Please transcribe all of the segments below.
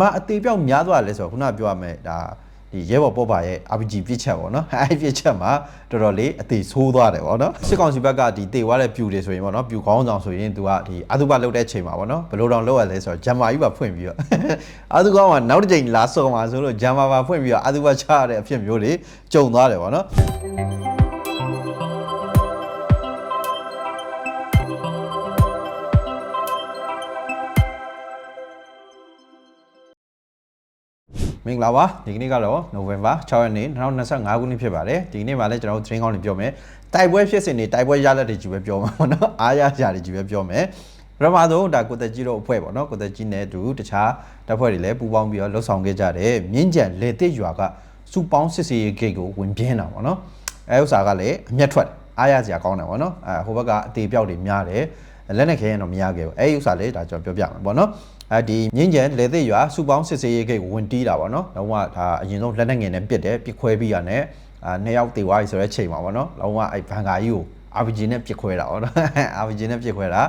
မအသေးပြောက်များသွားတယ်လဲဆိုတော့ခုနပြောရမယ်ဒါဒီရဲဘော်ပေါ်ပါရဲ့ RPG ပြစ်ချက်ပေါ့နော်အဲ့ပြစ်ချက်မှာတော်တော်လေးအသေးဆိုးသွားတယ်ပေါ့နော်စစ်ကောင်စီဘက်ကဒီတေသွားတဲ့ပြူတွေဆိုရင်ပေါ့နော်ပြူခေါင်းဆောင်ဆိုရင်သူကဒီအသုဘလုတ်တဲ့ချိန်မှာပေါ့နော်ဘယ်လိုတောင်လောက်ရလဲဆိုတော့ဂျမ်မာကြီးပါဖွင့်ပြီးတော့အသုကောင်ကနောက်တစ်ချိန်လာဆော်မှာဆိုလို့ဂျမ်မာပါဖွင့်ပြီးတော့အသုဘချရတဲ့အဖြစ်မျိုးတွေကြုံသွားတယ်ပေါ့နော် မင်္ဂလာပါဒီကနေ့ကတော့နိုဝင်ဘာ6ရက်နေ့2025ခုနှစ်ဖြစ်ပါတယ်ဒီကနေ့မှာလည်းကျွန်တော်တို့သတင်းကောင်းတွေပြောမယ်တိုက်ပွဲဖြစ်စဉ်တွေတိုက်ပွဲရလဒ်တွေကြီးပဲပြောမှာပေါ့နော်အားရကြတွေကြီးပဲပြောမယ်ပထမဆုံးဒါကိုတက်ကြီးတို့အဖွဲ့ပေါ့နော်ကိုတက်ကြီးနဲ့အတူတခြားတပ်ဖွဲ့တွေလည်းပူးပေါင်းပြီးတော့လှုပ်ဆောင်ခဲ့ကြတယ်မြင်းကြံလေတစ်ရွာကစူပေါင်းစစ်စေးဂိတ်ကိုဝင်ပြင်းတာပေါ့နော်အဲဥစ္စာကလည်းအမျက်ထွက်တယ်အားရစရာကောင်းတယ်ပေါ့နော်အဲဟိုဘက်ကအသေးပြောက်တွေများတယ်လက်နဲ့ခဲရင်တော့မရခဲ့ဘူးအဲဒီဥစ္စာလေးဒါကျွန်တော်ပြောပြမယ်ပေါ့နော် အဲဒီမြင်းကျန်လေသိရွာစူပေါင်းစစ်စေးရေးဂိတ်ကိုဝင်တီးတာပေါ့နော်လုံးဝဒါအရင်ဆုံးလက်နဲ့ငယ်နဲ့ပစ်တယ်ပစ်ခွဲပြီးရနဲ့အာနှစ်ယောက်တေသွားပြီဆိုတဲ့ချိန်မှာပေါ့နော်လုံးဝအဲဘန်ကာကြီးကို RPG နဲ့ပစ်ခွဲတာပေါ့နော် RPG နဲ့ပစ်ခွဲတာ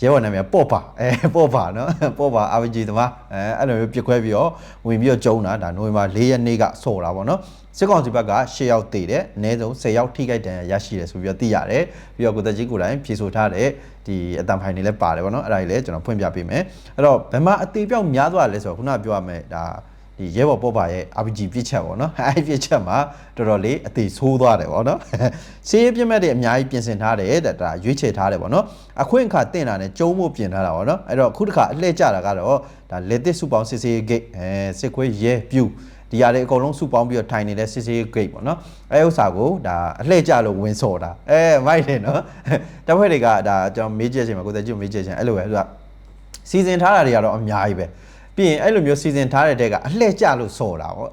ရဲဘော်နာမည်ပေါ့ပါအဲပေါ့ပါနော်ပေါ့ပါ RPG သမားအဲအဲ့လိုမျိုးပစ်ခွဲပြီးတော့ဝင်ပြီးတော့ကျုံတာဒါနိုဝင်ဘာ၄ရက်နေ့ကဆော်တာပေါ့နော် စစ်ကောင်စီဘက်က10ယောက်တေတယ်အနည်းဆုံး10ယောက်ထိခိုက်ဒဏ်ရာရရှိတယ်ဆိုပြီးတော့သိရတယ်ပြီးတော့ကိုသက်ကြီးကိုယ်တိုင်ဖြေဆိုထားတဲ့ဒီအတန်ဖိုင်တွေလည်းပါတယ်ပေါ့နော်အဲ့ဒါကြီးလည်းကျွန်တော်ဖွင့်ပြပေးမယ်အဲ့တော့ဘယ်မှာအသေးပြောက်များသွားလဲဆိုတော့ခုနပြောရမယ်ဒါဒီရဲဘော်ပေါ်ပါရဲ့ RPG ပြစ်ချက်ပေါ့နော်အဲ့ပြစ်ချက်မှာတော်တော်လေးအသေးဆိုးသွားတယ်ပေါ့နော်စီးရေးပြစ်မဲ့တွေအများကြီးပြင်ဆင်ထားတယ်တဲ့ဒါရွေးချယ်ထားတယ်ပေါ့နော်အခွင့်အခါတင့်တာနဲ့ကျုံးဖို့ပြင်ထားတာပေါ့နော်အဲ့တော့အခုတစ်ခါအလှည့်ကြတာကတော့ဒါလေတစ်စုပေါင်းစစ်စေးဂိတ်အဲစစ်ခွေးရဲပြူ ဒီဟာတွေအကုန်လုံးစုပေါင်းပြီးတော့ထိုင်နေတဲ့စစ်စေးဂိတ်ပေါ့နော်အဲဥစ္စာကိုဒါအလှည့်ကြလို့ဝင်စော်တာအဲမိုက်တယ်နော်တပ်ဖွဲ့တွေကဒါကျွန်တော်မေးကြည့်ချင်မှာကိုယ်တည်းကြည့်မေးကြည့်ချင်အဲ့လိုပဲသူကစီစဉ်ထားတာတွေကတော့အများကြီးပဲပြီးရင်အဲ့လိုမျိုးစီစဉ်ထားတဲ့တဲကအလှည့်ကျလို့စော်တာပေါ့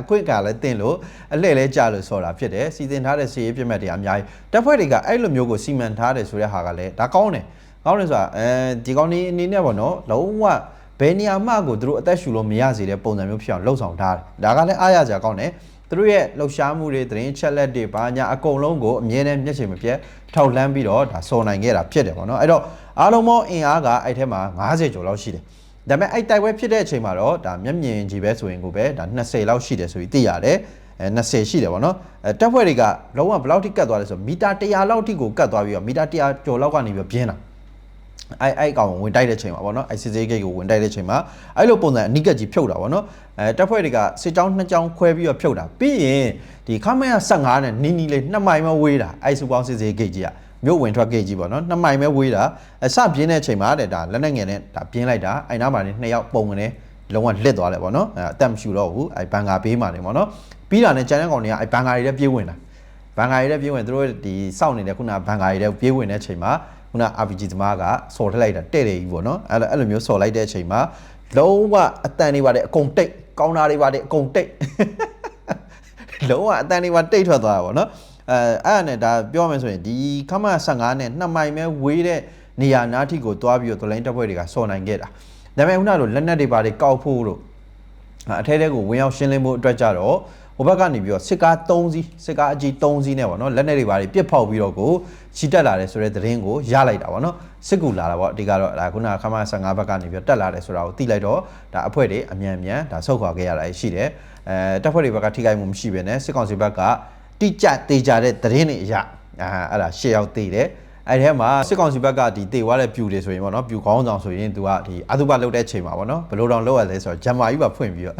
အခွင့်ကလည်းတင်လို့အလှည့်လဲကျလို့စော်တာဖြစ်တယ်စီစဉ်ထားတဲ့စီရေးပြတ်မဲ့တွေအများကြီးတက်ဖွဲ့တွေကအဲ့လိုမျိုးကိုစီမံထားတယ်ဆိုတဲ့ဟာကလည်းဒါကောင်းတယ်ကောင်းတယ်ဆိုတာအဲဒီကောင်းနေအနေနဲ့ပေါ့နော်လုံးဝ ဘယ်နေရာမှကိုသူတို့အသက်ရှူလို့မရစေတဲ့ပုံစံမျိုးဖြစ်အောင်လှုပ်ဆောင်ထားတယ်ဒါကလည်းအားရစရာကောင်းတယ်သူတို့ရဲ့လှုပ်ရှားမှုတွေသတင်းချက်လက်တွေဘာညာအကုန်လုံးကိုအမြဲတမ်းမျက်ခြေမပြတ်ထောက်လှမ်းပြီးတော့ဒါစော်နိုင်ခဲ့တာဖြစ်တယ်ပေါ့နော်အဲ့တော့အားလုံးပေါင်းအင်အားကအဲ့ထဲမှာ90ကျော်လောက်ရှိတယ်ဒါပေမဲ့အဲ့တိုက်ပွဲဖြစ်တဲ့အချိန်မှာတော့ဒါမျက်မြင်ကြီးပဲဆိုရင်ကိုပဲဒါ20လောက်ရှိတယ်ဆိုပြီးသိရတယ်အဲ20ရှိတယ်ဗောနော်အဲတက်ဖွဲ့တွေကလုံးဝဘယ်လောက်ထိကတ်သွားလဲဆိုမီတာ100လောက်ထိကိုကတ်သွားပြီးတော့မီတာ100ကျော်လောက်ကနေပြီးတော့ပြင်းတာ အဲ့အဲ့ကောင်ဝင်တိုက်တဲ့ချိန်မှာဗောနော်အဲ့စစ်စေးဂိတ်ကိုဝင်တိုက်တဲ့ချိန်မှာအဲ့လိုပုံစံအနိကကြီးဖြုတ်တာဗောနော်အဲတက်ဖွဲ့တွေကစစ်ကြောင်းနှစ်ကြောင်းခွဲပြီးတော့ဖြုတ်တာပြီးရင်ဒီခမရ15နဲ့နီနီလေးနှစ်မိုင်မဝေးတာအဲ့စူပေါင်းစစ်စေးဂိတ်ကြီးကမြို့ဝင်ထွက်ဂိတ်ကြီးပေါ့နော်နှစ်မိုင်ပဲဝေးတာအစပြင်းတဲ့အချိန်မှာတဲ့ဒါလက်နဲ့ငယ်နဲ့ဒါပြင်းလိုက်တာအဲ့နားမှာနေနှစ်ယောက်ပုံကနေလုံးဝလစ်သွားတယ်ပေါ့နော်အဲအသက်မရှူတော့ဘူးအဲ့ဘန်ကာဘေးမှာနေပေါ့နော်ပြီးတာနဲ့ကျန်တဲ့ကောင်တွေကအဲ့ဘန်ကာတွေလည်းပြေးဝင်လာဘန်ကာတွေလည်းပြေးဝင်သူတို့ဒီစောင့်နေတဲ့ခုနဘန်ကာတွေလည်းပြေးဝင်တဲ့အချိန်မှာ ခုန RPG သမားကစော်ထလိုက်တာတဲ့တယ်ကြီးပေါ့နော်အဲ့လိုအဲ့လိုမျိုးစော်လိုက်တဲ့အချိန်မှာလုံးဝအတန်တွေပါတယ်အကုန်တိတ်ကောင်းတာတွေပါတယ်အကုန်တိတ်လုံးဝအတန်တွေပါတိတ်ထွက်သွားတာပေါ့နော်အဲအဲ့ဒါနဲ့ဒါပြောမယ်ဆိုရင်ဒီခမ15နဲ့2မိုင်ပဲဝေးတဲ့နေရာနားထိကိုတွားပြီးတော့ဒလိုင်းတပ်ဖွဲ့တွေကစော်နိုင်ခဲ့တာဒါပေမဲ့ခုနကလိုလက်နက်တွေပါတွေကောက်ဖို့လို့အထဲထဲကိုဝင်ရောက်ရှင်းလင်းဖို့အတွက်ကြတော့ ဟိုဘက်ကနေပြီးတော့စစ်ကား3စီးစစ်ကားအကြီး3စီးနဲ့ပေါ့နော်လက်နက်တွေပါတွေပြစ်ဖောက်ပြီးတော့ကိုချီတက်လာတယ်ဆိုတဲ့သတင်းကိုရလိုက်တာပေါ့နော်စစ်ကူလာတာပေါ့အဒီကတော့ဒါခုနကခမ15ဘက်ကနေပြီးတော့တက်လာတယ်ဆိုတာကိုသိလိုက်တော့ဒါအဖွဲ့တွေအမြန်မြန်ဒါဆုတ်ခွာခဲ့ရတာရှိတယ်အဲတပ်ဖွဲ့တွေဘက်ကထိခိုက်မှုမရှိဘဲနဲ့စစ်ကောင်စီဘက်ကတိကျတေချာတဲ့သတင်းတွေအရအာအဲ့ဒါရှေ့ရောက်သေးတယ် အဲ့ထဲမှာစစ်ကောင်စီဘက်ကဒီတေသွားတဲ့ပြူတွေဆိုရင်ပေါ့နော်ပြူခေါင်းဆောင်ဆိုရင်သူကဒီအာသုဘလုတ်တဲ့ချိန်မှာပေါ့နော်ဘလို့တောင်လောက်ရလဲဆိုတော့ဂျမ်မာကြီးပါဖွင့်ပြီးတော့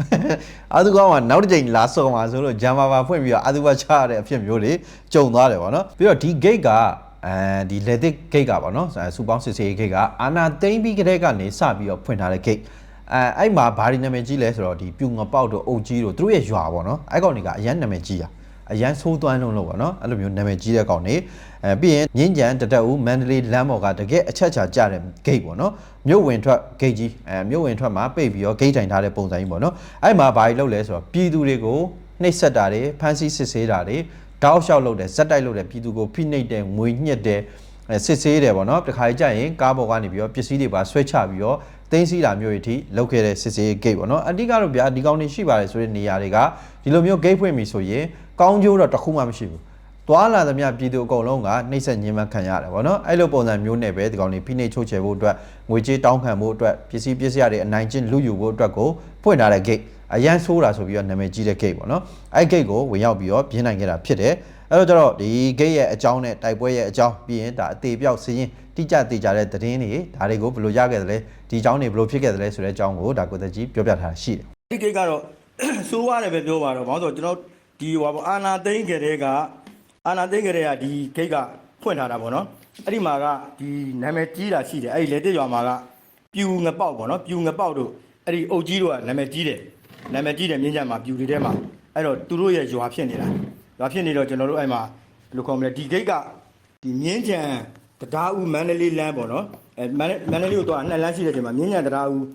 အာသုကောင်းကနောက်တစ်ချိန်လာဆော်မှာဆိုလို့ဂျမ်မာပါဖွင့်ပြီးတော့အာသုဘချရတဲ့အဖြစ်မျိုးတွေကြုံသွားတယ်ပေါ့နော်ပြီးတော့ဒီ gate ကအဲဒီ letic gate ကပေါ့နော်စူပေါင်းစစ်စေး gate ကအာနာသိမ့်ပြီးကလေးကနေစပြီးတော့ဖွင့်ထားတဲ့ gate အဲအဲ့မှာဘာဒီနာမည်ကြီးလဲဆိုတော့ဒီပြူငပေါက်တို့အုတ်ကြီးတို့သူတို့ရဲ့ရွာပေါ့နော်အဲ့ကောင်တွေကအရန်နာမည်ကြီးอ่ะ အရန်ဆိုးသွမ်းလုံးလို့ပေါ့နော်အဲ့လိုမျိုးနာမည်ကြီးတဲ့ကောင်နေအဲပြီးရင်မြင်းကြံတတက်ဦးမန္တလေးလမ်းပေါ်ကတကယ်အချက်ချာကြတဲ့ဂိတ်ပေါ့နော်မြို့ဝင်ထွက်ဂိတ်ကြီးအဲမြို့ဝင်ထွက်မှာပိတ်ပြီးတော့ဂိတ်တိုင်ထားတဲ့ပုံစံကြီးပေါ့နော်အဲ့မှာဘာကြီးလုပ်လဲဆိုတော့ပြည်သူတွေကိုနှိပ်စက်တာတွေဖမ်းဆီးစစ်ဆေးတာတွေတောက်လျှောက်လုပ်တယ်ဇက်တိုက်လုပ်တယ်ပြည်သူကိုဖိနှိပ်တယ်ငွေညှစ်တယ်အဲစစ်ဆေးတယ်ပေါ့နော်တခါကြရင်ကားပေါ်ကနေပြီးတော့ပစ္စည်းတွေပါဆွဲချပြီးတော့ တင်းစီတာမျိုးတွေအထိလုပ်ခဲ့တဲ့စစ်ဆေးဂိတ်ပေါ့နော်အဓိကတော့ဗျာဒီကောင်တွေရှိပါတယ်ဆိုတဲ့နေရာတွေကဒီလိုမျိုးဂိတ်ဖွင့်ပြီဆိုရင်ကောင်းကျိုးတော့တစ်ခုမှမရှိဘူး သွားလာသမျှပြည်သူအကုန်လုံးကနှိမ့်ဆက်ညှဉ်းပန်းခံရတယ်ဗောနော်အဲ့လိုပုံစံမျိုးနဲ့ပဲဒီကောင်လေးဖိနှိပ်ချုပ်ချယ်ဖို့အတွက်ငွေကြေးတောင်းခံဖို့အတွက်ပစ္စည်းပစ္စည်းတွေအနိုင်ကျင့်လူယူဖို့အတွက်ကိုဖွင့်ထားတဲ့ gate အရန်ဆိုးတာဆိုပြီးတော့နာမည်ကြီးတဲ့ gate ပေါ့နော်အဲ့ gate ကိုဝင်ရောက်ပြီးတော့ပြင်းနိုင်ခဲ့တာဖြစ်တယ်အဲ့တော့ကျတော့ဒီ gate ရဲ့အကြောင်းနဲ့တိုက်ပွဲရဲ့အကြောင်းပြီးရင်ဒါအသေးပြောက်စီးရင်တိကျတိကျတဲ့သတင်းတွေဒါတွေကိုဘယ်လိုရခဲ့သလဲဒီအကြောင်းတွေဘယ်လိုဖြစ်ခဲ့သလဲဆိုတဲ့အကြောင်းကိုဒါကိုသက်ကြီးပြောပြထားတာရှိတယ်ဒီကိတ်ကတော့စိုးရတယ်ပဲပြောပါတော့ဘာလို့ဆိုတော့ကျွန်တော်ဒီဟိုပါအာနာသိန်းကလေးက အာနာသိန်းကလေးကဒီကိတ်ကဖွင့်ထားတာပေါ့နော်အဲ့ဒီမှာကဒီနာမည်ကြီးတာရှိတယ်အဲ့ဒီလေတက်ရွာမှာကပြူငပေါက်ပေါ့နော်ပြူငပေါက်တို့အဲ့ဒီအုတ်ကြီးတို့ကနာမည်ကြီးတယ်နာမည်ကြီးတယ်မြင်းကြံမှာပြူတွေထဲမှာအဲ့တော့သူတို့ရဲ့ရွာဖြစ်နေတာရွာဖြစ်နေတော့ကျွန်တော်တို့အဲ့မှာဘယ်လိုခေါ်မလဲဒီကိတ်ကဒီမြင်းကြံတရားဦးမန္တလေးလမ်းပေါ့နော်အဲမန္တမန္တလေးကိုတော့နှစ်လမ်းရှိတဲ့အချိန်မှာမြင်းကြံတရားဦး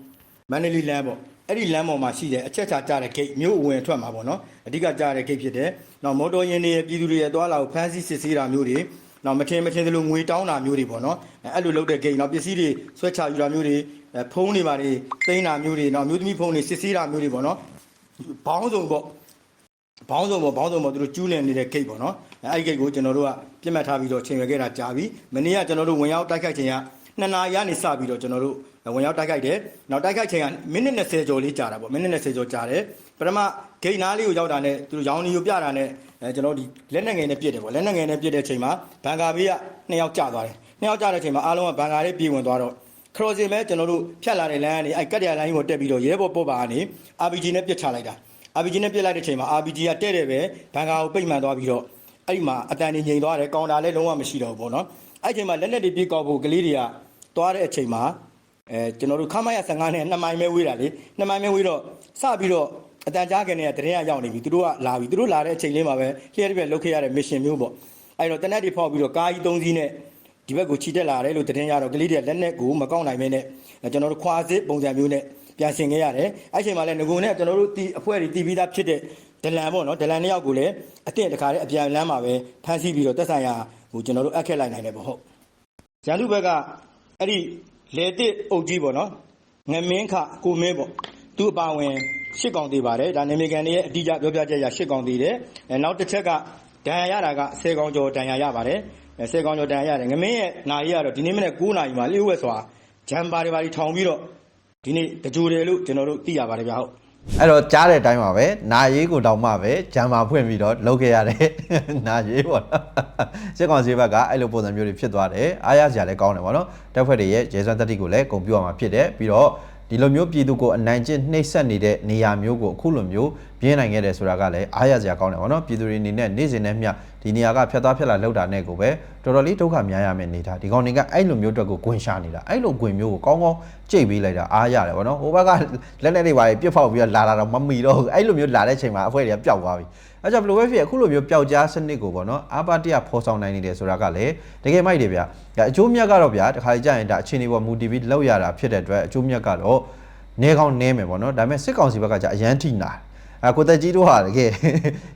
မန္တလေးလမ်းပေါ့ အဲ့ဒီလမ်းပေါ်မှာရှိတယ်အချက်ချာကြားတဲ့ဂိတ်မြို့အဝင်အထွက်မှာပေါ့နော်အဓိကကြားတဲ့ဂိတ်ဖြစ်တယ်နောက်မော်တော်ယာဉ်တွေရဲ့ပြည်သူတွေရဲ့သွားလာကိုဖမ်းဆီးစစ်ဆေးတာမျိုးတွေနောက်မထင်မထင်သလိုငွေတောင်းတာမျိုးတွေပေါ့နော်အဲ့လိုလုပ်တဲ့ဂိတ်နောက်ပစ္စည်းတွေဆွဲချယူတာမျိုးတွေအဲဖုန်းတွေပါတွေသိမ်းတာမျိုးတွေနောက်မျိုးသမီးဖုန်းတွေစစ်ဆေးတာမျိုးတွေပေါ့နော်ဘောင်းစုံပေါ့ဘောင်းစုံပေါ့ဘောင်းစုံပေါ့သူတို့ကျူးလည်နေတဲ့ဂိတ်ပေါ့နော်အဲ့ဒီဂိတ်ကိုကျွန်တော်တို့ကပြစ်မှတ်ထားပြီးတော့ချိန်ရွယ်ခဲ့တာကြာပြီမနေ့ကကျွန်တော်တို့ဝင်ရောက်တိုက်ခိုက်ချိန်က နှစ်နာရီကနေစပြီးတော့ကျွန်တော်တို့ဝင်ရောက်တိုက်ခိုက်တယ်နောက်တိုက်ခိုက်ချိန်ကမိနစ်20ကျော်လေးကြာတာပေါ့မိနစ်20ကျော်ကြာတယ်ပထမဂိတ်နားလေးကိုရောက်တာနဲ့သူတို့ရောင်းနေကိုပြတာနဲ့အဲကျွန်တော်ဒီလက်နဲ့ငယ်နဲ့ပြစ်တယ်ပေါ့လက်နဲ့ငယ်နဲ့ပြစ်တဲ့ချိန်မှာဘန်ကာဘေးကနှစ်ယောက်ကြာသွားတယ်နှစ်ယောက်ကြာတဲ့ချိန်မှာအားလုံးကဘန်ကာလေးပြေဝင်သွားတော့ခရိုစင်ပဲကျွန်တော်တို့ဖြတ်လာတဲ့လမ်းကနေအဲကတ်ရလိုင်းကိုတက်ပြီးတော့ရဲဘော်ပို့ပါကနေ RPG နဲ့ပြစ်ချလိုက်တာ RPG နဲ့ပြစ်လိုက်တဲ့ချိန်မှာ RPG ကတဲ့တဲ့ပဲဘန်ကာကိုပိတ်မှန်သွားပြီးတော့အဲ့ဒီမှာအတန်ကြီးငြိမ်သွားတယ်ကောင်တာလည်းလုံးဝမရှိတော့ဘူးပေါ့နော် အဲ့ဒီချိန်မှာလက်လက်တွေပြေကောက်ဖို့ကလေးတွေကသွားတဲ့အချိန်မှာအဲကျွန်တော်တို့ခမရ15နဲ့2မိုင်ပဲဝေးတာလေ2မိုင်ပဲဝေးတော့စပြီးတော့အတန်ကြားကနေကတရင်ကရောက်နေပြီသူတို့ကလာပြီသူတို့လာတဲ့အချိန်လေးမှာပဲလျှက်တစ်ပြက်လုတ်ခဲ့ရတဲ့ mission မျိုးပေါ့အဲ့တော့တနက်တွေဖောက်ပြီးတော့ကားကြီး3စီးနဲ့ဒီဘက်ကိုခြိတက်လာတယ်လို့သတင်းရတော့ကလေးတွေလက်နဲ့ကိုမကောက်နိုင်မဲနဲ့ကျွန်တော်တို့ခွာစစ်ပုံစံမျိုးနဲ့ပြန်ဆင်ခဲ့ရတယ်အဲ့ချိန်မှာလည်းငကုံနဲ့ကျွန်တော်တို့တီအဖွဲ့တွေတီးပြီးသားဖြစ်တဲ့ဒလန်ပေါ့နော်ဒလန်နှစ်ယောက်ကိုလည်းအတင်းတခါလေးအပြန်လမ်းမှာပဲဖမ်းဆီးပြီးတော့တက်ဆိုင်ရာ ဟိုကျွန်တော်တို့အပ်ခက်လိုက်နိုင်တယ်ပေါ့ဟုတ်ရန်သူဘက်ကအဲ့ဒီလေတစ်အုပ်ကြီးပေါ့နော်ငမင်းခကိုမင်းပေါ့သူအပါဝင်ရှစ်ကောင်သေးပါတယ်ဒါနေမီကန်တွေရဲ့အတိအကျပြောပြချက်ရရှစ်ကောင်သေးတယ်အဲနောက်တစ်ချက်ကဒဏ်ရာရတာက10ကောင်ကျော်ဒဏ်ရာရပါတယ်အဲ10ကောင်ကျော်ဒဏ်ရာရတယ်ငမင်းရဲ့နာရီကတော့ဒီနေ့မနေ့9နာရီမှာလျှို့ဝက်စွာဂျမ်ပါတွေပါတွေထောင်ပြီးတော့ဒီနေ့တကြိုတယ်လို့ကျွန်တော်တို့သိရပါတယ်ဗျဟုတ် အဲ့တော့ကြားတဲ့အတိုင်းပါပဲနာရေးကိုတောင်မှပဲဂျမ်မာဖွင့်ပြီးတော့လုပ်ခဲ့ရတယ်နာရေးပေါ့နော်စစ်ကောင်စီဘက်ကအဲ့လိုပုံစံမျိုးတွေဖြစ်သွားတယ်အားရစရာလည်းကောင်းတယ်ပေါ့နော်တပ်ဖွဲ့တွေရဲ့ရေစွမ်းတက်တိကိုလည်းဂုဏ်ပြုရမှာဖြစ်တယ်ပြီးတော့ဒီလိုမျိုးပြည်သူကိုအနိုင်ကျင့်နှိပ်စက်နေတဲ့နေရာမျိုးကိုအခုလိုမျိုးပြင်းနိုင်ခဲ့တယ်ဆိုတာကလည်းအားရစရာကောင်းတယ်ပေါ့နော်ပြည်သူတွေအနေနဲ့နေ့စဉ်နဲ့မျှ ဒီနေရာကဖြတ်သွားဖြတ်လာလောက်တာနဲ့ကိုပဲတော်တော်လေးဒုက္ခများရမယ်နေတာဒီကောင်တွေကအဲ့လိုမျိုးအတွက်ကိုဂွင်ရှာနေတာအဲ့လိုဂွင်မျိုးကိုကောင်းကောင်းကြိတ်ပေးလိုက်တာအားရတယ်ပေါ့နော်ဟိုဘက်ကလက်နဲ့တွေပါပြစ်ဖောက်ပြီးတော့လာတာတော့မမီတော့ဘူးအဲ့လိုမျိုးလာတဲ့ချိန်မှာအဖွဲတွေကပျောက်သွားပြီအဲကြောင့်ဘယ်လိုပဲဖြစ်အခုလိုမျိုးပျောက်ကြားစနစ်ကိုပေါ့နော်အာပါတရဖော်ဆောင်နိုင်နေတယ်ဆိုတာကလည်းတကယ်မိုက်တယ်ဗျာအကျိုးမြတ်ကတော့ဗျာတခါကြရင်ဒါအခြေအနေပေါ်မူတည်ပြီးလောက်ရတာဖြစ်တဲ့အတွက်အကျိုးမြတ်ကတော့နေကောင်းနေမယ်ပေါ့နော်ဒါပေမဲ့စစ်ကောင်စီဘက်ကじゃအရန်ထိနာ အဲကိုတက်ကြီးတို့ဟာတကယ်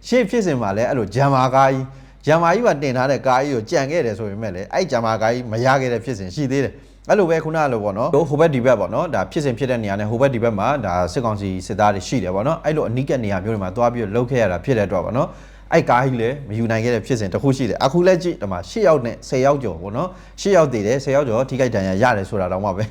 ရှေ့ဖြစ်စင်မှာလည်းအဲ့လိုဂျမ်မာကားကြီးဂျမ်မာကြီးကတင်ထားတဲ့ကားကြီးကိုကြံခဲ့တယ်ဆိုပေမဲ့လည်းအဲ့ဂျမ်မာကားကြီးမရခဲ့တဲ့ဖြစ်စဉ်ရှိသေးတယ်အဲ့လိုပဲခုနကလိုပေါ့နော်ဟိုဘက်ဒီဘက်ပေါ့နော်ဒါဖြစ်စဉ်ဖြစ်တဲ့နေရာနဲ့ဟိုဘက်ဒီဘက်မှာဒါစစ်ကောင်စီစစ်သားတွေရှိတယ်ပေါ့နော်အဲ့လိုအနီးကပ်နေရာမျိုးတွေမှာသွားပြီးတော့လှုပ်ခဲ့ရတာဖြစ်တဲ့အတွက်ပေါ့နော်အဲ့ကားကြီးလည်းမယူနိုင်ခဲ့တဲ့ဖြစ်စဉ်တစ်ခုရှိတယ်အခုလည်းကြည့်ဒီမှာ10ယောက်နဲ့10ယောက်ကျော်ပေါ့နော်10ယောက်တည်တယ်10ယောက်ကျော်ထိခိုက်ဒဏ်ရာရတယ်ဆိုတာတော့မှပဲ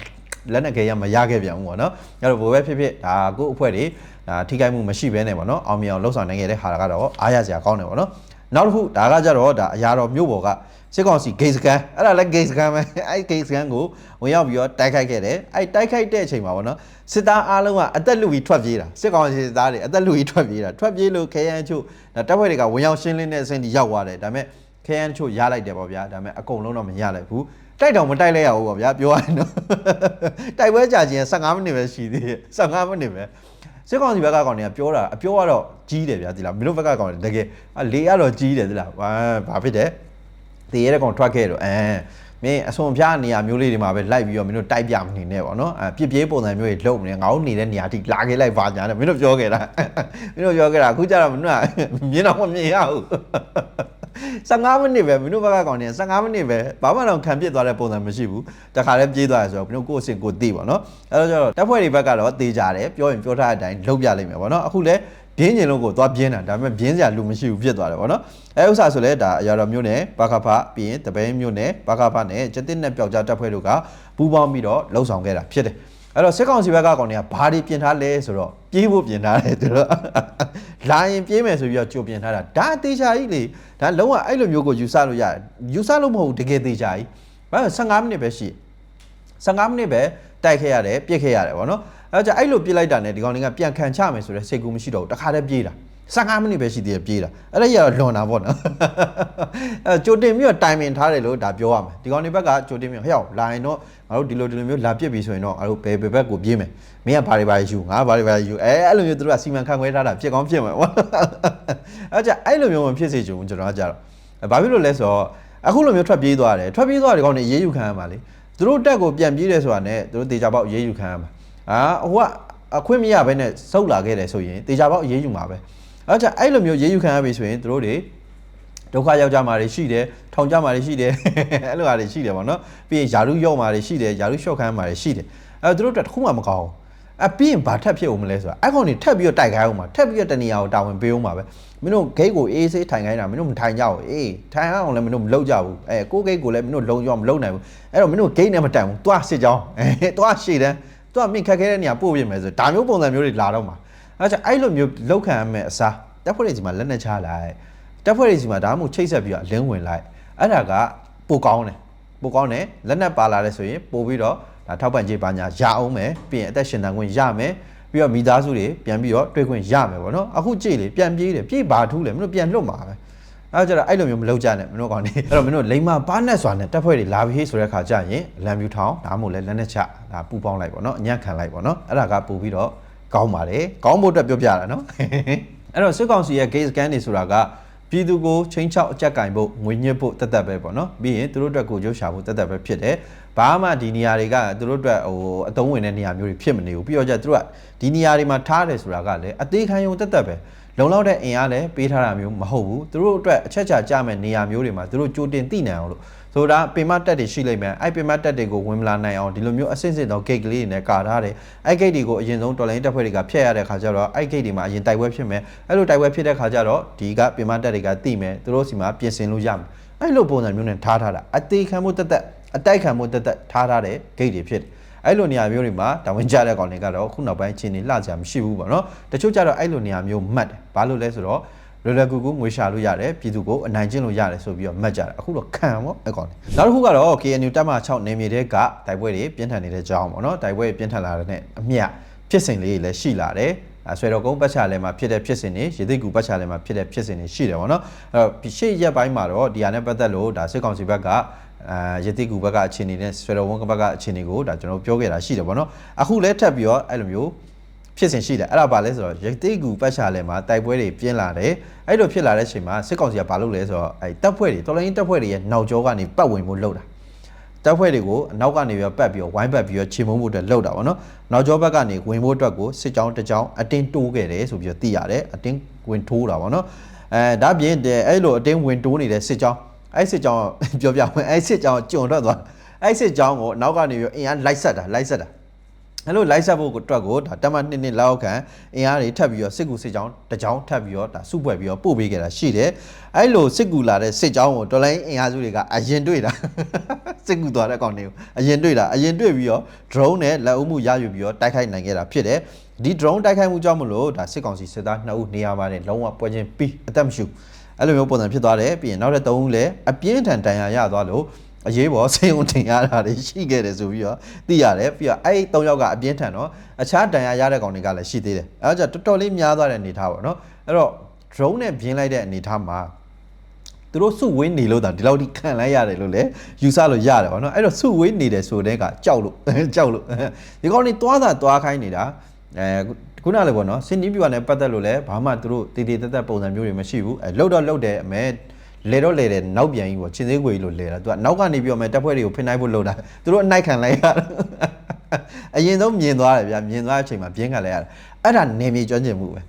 လက်နဲ့ခဲရမရခဲ့ပြန်ဘူးပေါ့နော်အဲ့တော့ဘိုးပဲဖြစ်ဖြစ်ဒါကို့အဖွဲ့တွေဒါ ထိခိုက်မှုမရှိဘဲနဲ့ပေါ့နော်အောင်မြင်အောင်လှုပ်ဆောင်နိုင်ခဲ့တဲ့ဟာကတော့အားရစရာကောင်းတယ်ပေါ့နော်နောက်တစ်ခုဒါကကြတော့ဒါအရာတော်မြို့ပေါ်ကစစ်ကောင်စီဂိတ်စကန်အဲ့ဒါလည်းဂိတ်စကန်ပဲအဲ့ဂိတ်စကန်ကိုဝင်ရောက်ပြီးတော့တိုက်ခိုက်ခဲ့တယ်အဲ့တိုက်ခိုက်တဲ့အချိန်မှာပေါ့နော်စစ်သားအားလုံးကအသက်လူပြီးထွက်ပြေးတာစစ်ကောင်စီစစ်သားတွေအသက်လူပြီးထွက်ပြေးတာထွက်ပြေးလို့ခဲယမ်းချို့ဒါတပ်ဖွဲ့တွေကဝင်ရောက်ရှင်းလင်းတဲ့အဆင့်ကြီးရောက်သွားတယ်ဒါပေမဲ့ခဲယမ်းချို့ရလိုက်တယ်ပေါ့ဗျာဒါပေမဲ့အကုန်လုံးတော့မရလိုက်ဘူးတိုက်တောင်မတိုက်လဲရဘူးပေါ့ဗျာပြောရရင်တော့တိုက်ပွဲကြာခြင်း15မိနစ်ပဲရှိသေးတယ်15မိနစ်ပဲ စစ်ကောင်စီဘက်ကကောင်တွေကပြောတာအပြောကတော့ကြီးတယ်ဗျာဒီလားမင်းတို့ဘက်ကကောင်တွေတကယ်အလေကတော့ကြီးတယ်ဒီလားဘာဘာဖြစ်တယ်တည်ရတဲ့ကောင်ထွက်ခဲ့တော့အဲမင်းအစွန်ဖျားနေရာမျိုးလေးတွေမှာပဲလိုက်ပြီးတော့မင်းတို့တိုက်ပြမနေနဲ့ပေါ့နော်အဲပြစ်ပြေးပုံစံမျိုးတွေလုပ်နေငါတို့နေတဲ့နေရာထိလာခဲ့လိုက်ပါညာတယ်မင်းတို့ပြောခဲ့တာမင်းတို့ပြောခဲ့တာအခုကျတော့မင်းတို့ကမြင်တော့မမြင်ရဘူး 15မိနစ်ပဲမင်းတို့ဘက်ကကောင်နေ15မိနစ်ပဲဘာမှတော့ခံပစ်သွားတဲ့ပုံစံမရှိဘူးတခါလည်းပြေးသွားရဆိုတော့မင်းတို့ကိုယ့်အဆင့်ကိုယ်သိပါတော့အဲ့တော့ကျတော့တပ်ဖွဲ့တွေဘက်ကတော့တေးကြတယ်ပြောရင်ပြောထားတဲ့အတိုင်းလုပ်ပြလိုက်မယ်ပေါ့နော်အခုလည်းပြင်းကျင်လို့ကိုသွားပြင်းတာဒါပေမဲ့ပြင်းစရာလူမရှိဘူးဖြစ်သွားတယ်ပေါ့နော်အဲဥစ္စာဆိုလဲဒါအရာတော်မျိုးနဲ့ဘာခဖပြီးရင်တပင်းမျိုးနဲ့ဘာခဖနဲ့ကျတစ်နဲ့ပျောက်ကြားတပ်ဖွဲ့တို့ကပူးပေါင်းပြီးတော့လှုပ်ဆောင်ခဲ့တာဖြစ်တယ်အဲ့တော့စစ်ကောင်စီဘက်ကကောင်တွေကဘာတွေပြင်ထားလဲဆိုတော့ ပြေးဖို့ပြင်ထားတယ်သူတို့လာရင်ပြေးမယ်ဆိုပြီးတော့ကြိုပြင်ထားတာဒါအသေးချာကြီးလေဒါလုံးဝအဲ့လိုမျိုးကိုယူဆလို့ရတယ်ယူဆလို့မဟုတ်ဘူးတကယ်သေးချာကြီးဘာလို့15မိနစ်ပဲရှိတယ်15မိနစ်ပဲတိုက်ခဲ့ရတယ်ပြစ်ခဲ့ရတယ်ဗောနော်အဲကြအဲ့လိုပြစ်လိုက်တာနဲ့ဒီကောင်လေးကပြန်ခံချမယ်ဆိုတော့စိတ်ကူးမရှိတော့ဘူးတခါတည်းပြေးတာ15မိနစ်ပဲရှိသေးတယ်ပြေးတာအဲ့ဒါကြီးကတော့လွန်တာဗောနော်အဲကြိုတင်ပြီးတော့တိုင်ပင်ထားတယ်လို့ဒါပြောရမယ်ဒီကောင်လေးဘက်ကကြိုတင်ပြီးဟဲ့ရောက်လာရင်တော့ ငါတို့ဒီလိုဒီလိုမျိုးလာပြစ်ပြီဆိုရင်တော့ငါတို့ဘယ်ဘယ်ဘက်ကိုပြေးမယ်မင်းကဘာတွေဘာတွေယူငါဘာတွေဘာတွေယူအဲအဲ့လိုမျိုးသူတို့ကစီမံခန့်ခွဲထားတာဖြစ်ကောင်းဖြစ်မှာဗောအဲကြအဲ့လိုမျိုးမဖြစ်စေချင်ဘူးကျွန်တော်ကကြတော့ဘာဖြစ်လို့လဲဆိုတော့အခုလိုမျိုးထွက်ပြေးသွားတယ်ထွက်ပြေးသွားတဲ့ကောင်တွေအေးအေးယူခံရမှာလေသူတို့တက်ကိုပြန်ပြေးတယ်ဆိုတာနဲ့သူတို့တေချာပေါက်အေးအေးယူခံရမှာအာဟိုကအခွင့်မရဘဲနဲ့စုပ်လာခဲ့တယ်ဆိုရင်တေချာပေါက်အေးအေးယူမှာပဲအဲကြအဲ့လိုမျိုးအေးအေးယူခံရပြီဆိုရင်သူတို့တွေ ဒုက္ခရောက်ကြမှာတွေရှိတယ်ထောင်ကြမှာတွေရှိတယ်အဲ့လိုဟာတွေရှိတယ်ဗောနော်ပြီးရင်ယာရုရောက်မှာတွေရှိတယ်ယာရုလျှော့ခံမှာတွေရှိတယ်အဲသူတို့တက်တစ်ခုမှမကောင်းဘူးအပြီးရင်ဘာထက်ဖြစ်အောင်မလဲဆိုတာအဲ့ကောင်တွေထက်ပြီးတော့တိုက်ခိုင်းအောင်မှာထက်ပြီးတော့တနေရာကိုတာဝန်ပေးအောင်မှာပဲမင်းတို့ဂိတ်ကိုအေးဆေးထိုင်ခိုင်းတာမင်းတို့မထိုင်ကြဘူးအေးထိုင်အောင်လည်းမင်းတို့မလုပ်ကြဘူးအဲကိုဂိတ်ကိုလည်းမင်းတို့လုံကြောမလုပ်နိုင်ဘူးအဲ့တော့မင်းတို့ဂိတ်နဲ့မတိုင်ဘူးတွားစစ်ကြောင်းအဲတွားရှေ့တန်းတွားမင်းခက်ခဲတဲ့နေရာပို့ပြမယ်ဆိုဒါမျိုးပုံစံမျိုးတွေလာတော့မှာအဲ့ဒါအဲ့လိုမျိုးလောက်ခံရမယ်အစားတက်ဖွဲ့တွေစီမှာလက်နဲ့ချလိုက် တက်ဖွဲ့တွေစီမှာဒါမှမဟုတ်ချိတ်ဆက်ပြီးတော့အလင်းဝင်လိုက်အဲ့ဒါကပိုကောင်းတယ်ပိုကောင်းတယ်လက်နဲ့ပါလာတယ်ဆိုရင်ပို့ပြီးတော့ဒါထောက်ပံ့ကြေးပါညာရအောင်မယ်ပြီးရင်အသက်ရှင်တန်ခွင့်ရမယ်ပြီးတော့မိသားစုတွေပြန်ပြီးတော့တွေ့ခွင့်ရမယ်ပေါ့နော်အခုကြည့်လေပြန်ပြေးတယ်ပြေးပါထူးလေမင်းတို့ပြန်လွတ်မှာပဲအဲကြတော့အဲ့လိုမျိုးမလုပ်ကြနဲ့မင်းတို့ကောင်နေအဲ့တော့မင်းတို့လိမ္မာပါနဲ့စွာနဲ့တက်ဖွဲ့တွေလာပြီးဆိုတဲ့ခါကျရင်လမ်းပြူထောင်ဒါမှမဟုတ်လဲလက်နဲ့ချဒါပူပေါင်းလိုက်ပေါ့နော်အညံ့ခံလိုက်ပေါ့နော်အဲ့ဒါကပို့ပြီးတော့ကောင်းပါတယ်ကောင်းဖို့အတွက်ပြောပြတာနော်အဲ့တော့စစ်ကောင်စီရဲ့ gate scan တွေဆိုတာက ပြည်သူကိုချင်းချောက်အကြက်ကင်ဖို့ငွေညှစ်ဖို့တက်တက်ပဲပေါ့နော်ပြီးရင်သူတို့အတွက်ကိုကြိုးရှာဖို့တက်တက်ပဲဖြစ်တယ်ဘာမှဒီနေရာတွေကသူတို့အတွက်ဟိုအတုံးဝင်တဲ့နေရာမျိုးတွေဖြစ်မနေဘူးပြီးတော့ကျသူတို့ကဒီနေရာတွေမှာထားတယ်ဆိုတာကလည်းအသေးခံရုံတက်တက်ပဲလုံလောက်တဲ့အင်အားလည်းပေးထားတာမျိုးမဟုတ်ဘူးသူတို့အတွက်အချက်ချာကြမဲ့နေရာမျိုးတွေမှာသူတို့ကြိုတင်သိနိုင်အောင်လို့ ဆိုတာပင်မတက်တွေရှိလိမ့်မယ်အဲ့ပင်မတက်တွေကိုဝင်မလာနိုင်အောင်ဒီလိုမျိုးအဆင့်ဆင့်သော gate ကလေးတွေနဲ့ကာထားတယ်အဲ့ gate တွေကိုအရင်ဆုံးတော်လိုင်းတက်ဖွဲ့တွေကဖျက်ရတဲ့ခါကျတော့အဲ့ gate တွေမှာအရင်တိုက်ပွဲဖြစ်မယ်အဲ့လိုတိုက်ပွဲဖြစ်တဲ့ခါကျတော့ဒီကပင်မတက်တွေကသိမယ်သူတို့စီမှာပြင်ဆင်လို့ရမယ်အဲ့လိုပုံစံမျိုးနဲ့ထားထားတာအသေးခံမှုတက်တက်အတိုက်ခံမှုတက်တက်ထားထားတဲ့ gate တွေဖြစ်တယ်အဲ့လိုနေရာမျိုးတွေမှာတာဝန်ကျတဲ့ကောင်တွေကတော့ခုနောက်ပိုင်းချင်းနေလှကြမရှိဘူးပေါ့နော်တချို့ကျတော့အဲ့လိုနေရာမျိုးမှတ်တယ်ဘာလို့လဲဆိုတော့ လွယ်လွယ်ကူကူငွေရှာလို့ရတယ်ပြည်သူကိုအနိုင်ကျင့်လို့ရတယ်ဆိုပြီးတော့မှတ်ကြတယ်အခုတော့ခံပေါ့အကောင်တွေနောက်တစ်ခုကတော့ KNU တပ်မ6နေမြေတဲ့ကတိုက်ပွဲတွေပြင်းထန်နေတဲ့ကြောင်းပေါ့နော်တိုက်ပွဲပြင်းထန်လာတဲ့နဲ့အမျှဖြစ်စဉ်လေးတွေလည်းရှိလာတယ်အဲဆွေတော်ကုန်းပတ်ချာလဲမှာဖြစ်တဲ့ဖြစ်စဉ်တွေရေသိက်ကူပတ်ချာလဲမှာဖြစ်တဲ့ဖြစ်စဉ်တွေရှိတယ်ပေါ့နော်အဲ့တော့ရှေ့ရက်ပိုင်းမှာတော့ဒီဟာနဲ့ပတ်သက်လို့ဒါစစ်ကောင်စီဘက်ကအာရတိကူဘက်ကအခြေအနေနဲ့ဆွေတော်ဝန်းကဘက်ကအခြေအနေကိုဒါကျွန်တော်ပြောခဲ့တာရှိတယ်ပေါ့နော်အခုလဲထပ်ပြီးတော့အဲ့လိုမျိုး ဖြစ်စဉ်ရှိတယ်အဲ့ဒါပါလဲဆိုတော့ရတိကူပတ်ချာလဲမှာတိုက်ပွဲတွေပြင်းလာတယ်အဲ့လိုဖြစ်လာတဲ့အချိန်မှာစစ်ကောင်စီကဘာလုပ်လဲဆိုတော့အဲ့တပ်ဖွဲ့တွေတော်လိုင်းတပ်ဖွဲ့တွေရဲ့နောက်ကျောကနေပတ်ဝင်ဖို့လုပ်တာတပ်ဖွဲ့တွေကိုအနောက်ကနေပြီးတော့ပတ်ပြီးတော့ဝိုင်းပတ်ပြီးတော့ချေမုံဖို့အတွက်လှုပ်တာပေါ့နော်။နောက်ကျောဘက်ကနေဝင်ဖို့အတွက်ကိုစစ်ကြောင်းတစ်ကြောင်းအတင်းတိုးခဲ့တယ်ဆိုပြီးတော့သိရတယ်။အတင်းဝင်ထိုးတာပေါ့နော်။အဲဒါပြင်တဲ့အဲ့လိုအတင်းဝင်တိုးနေတဲ့စစ်ကြောင်းအဲ့စစ်ကြောင်းပြောပြဝင်အဲ့စစ်ကြောင်းကျွံထွက်သွားအဲ့စစ်ကြောင်းကိုနောက်ကနေပြီးတော့အင်အားလိုက်ဆက်တာလိုက်ဆက်တာ အဲ့လိုလိုက်ဆက်ဖို့အတွက်ကိုဒါတမနှစ်နှစ်လောက်ခံအင်အားတွေထပ်ပြီးတော့စစ်ကူစစ်ကြောင်းတစ်ကြောင်းထပ်ပြီးတော့ဒါစုဖွဲ့ပြီးတော့ပို့ပေးခဲ့တာရှိတယ်အဲ့လိုစစ်ကူလာတဲ့စစ်ကြောင်းကိုတော်လိုင်းအင်အားစုတွေကအရင်တွေ့တာစစ်ကူသွားတဲ့အကောင်တွေကိုအရင်တွေ့တာအရင်တွေ့ပြီးတော့ drone နဲ့လက်အုပ်မှုရယူပြီးတော့တိုက်ခိုက်နိုင်ခဲ့တာဖြစ်တယ်ဒီ drone တိုက်ခိုက်မှုကြောင့်မလို့ဒါစစ်ကောင်စီစစ်သား2ဦးနေရာမှာနဲ့လုံးဝပွဲချင်းပြီးအသက်မရှူအဲ့လိုမျိုးပုံစံဖြစ်သွားတယ်ပြီးရင်နောက်တဲ့3ဦးလည်းအပြင်းထန်တန်ရာရသွားလို့ အရေးပေါ်စိတ်ုံတင်ရတာတွေရှိခဲ့တယ်ဆိုပြီးတော့သိရတယ်ပြီးတော့အဲ့ဒီ3ယောက်ကအပြင်းထန်တော့အခြားတန်ရာရတဲ့ကောင်တွေကလည်းရှိသေးတယ်အဲဒါကြောင့်တော်တော်လေးများသွားတဲ့အနေထားပေါ့နော်အဲ့တော့ drone နဲ့ပြင်းလိုက်တဲ့အနေထားမှာသူတို့စုဝေးနေလို့ဒါဒီလောက်ထိခံလိုက်ရတယ်လို့လည်းယူဆလို့ရတယ်ဗောနော်အဲ့တော့စုဝေးနေတယ်ဆိုတဲ့ကကြောက်လို့ကြောက်လို့ဒီကောင်နေသွားတာသွားခိုင်းနေတာအဲခုနလည်းဗောနော်စင်နီးပြူကလည်းပတ်သက်လို့လည်းဘာမှသူတို့တည်တည်တက်တက်ပုံစံမျိုးတွေမရှိဘူးအဲလှုပ်တော့လှုပ်တယ်အမဲ လေတော့လေတယ်နောက်ပြန်ကြီးဗောချင်းသေးခွေကြီးလို့လေတာသူကနောက်ကနေပြီးတော့မဲတက်ဖွဲ့တွေကိုဖိနှိုက်ဖို့လှုပ်တာသူတို့အနိုင်ခံလိုက်ရတာအရင်ဆုံးမြင်သွားတယ်ဗျာမြင်သွားတဲ့အချိန်မှာပြင်းခံလိုက်ရတယ်အဲ့ဒါနေမြေကျွမ်းကျင်မှုပဲ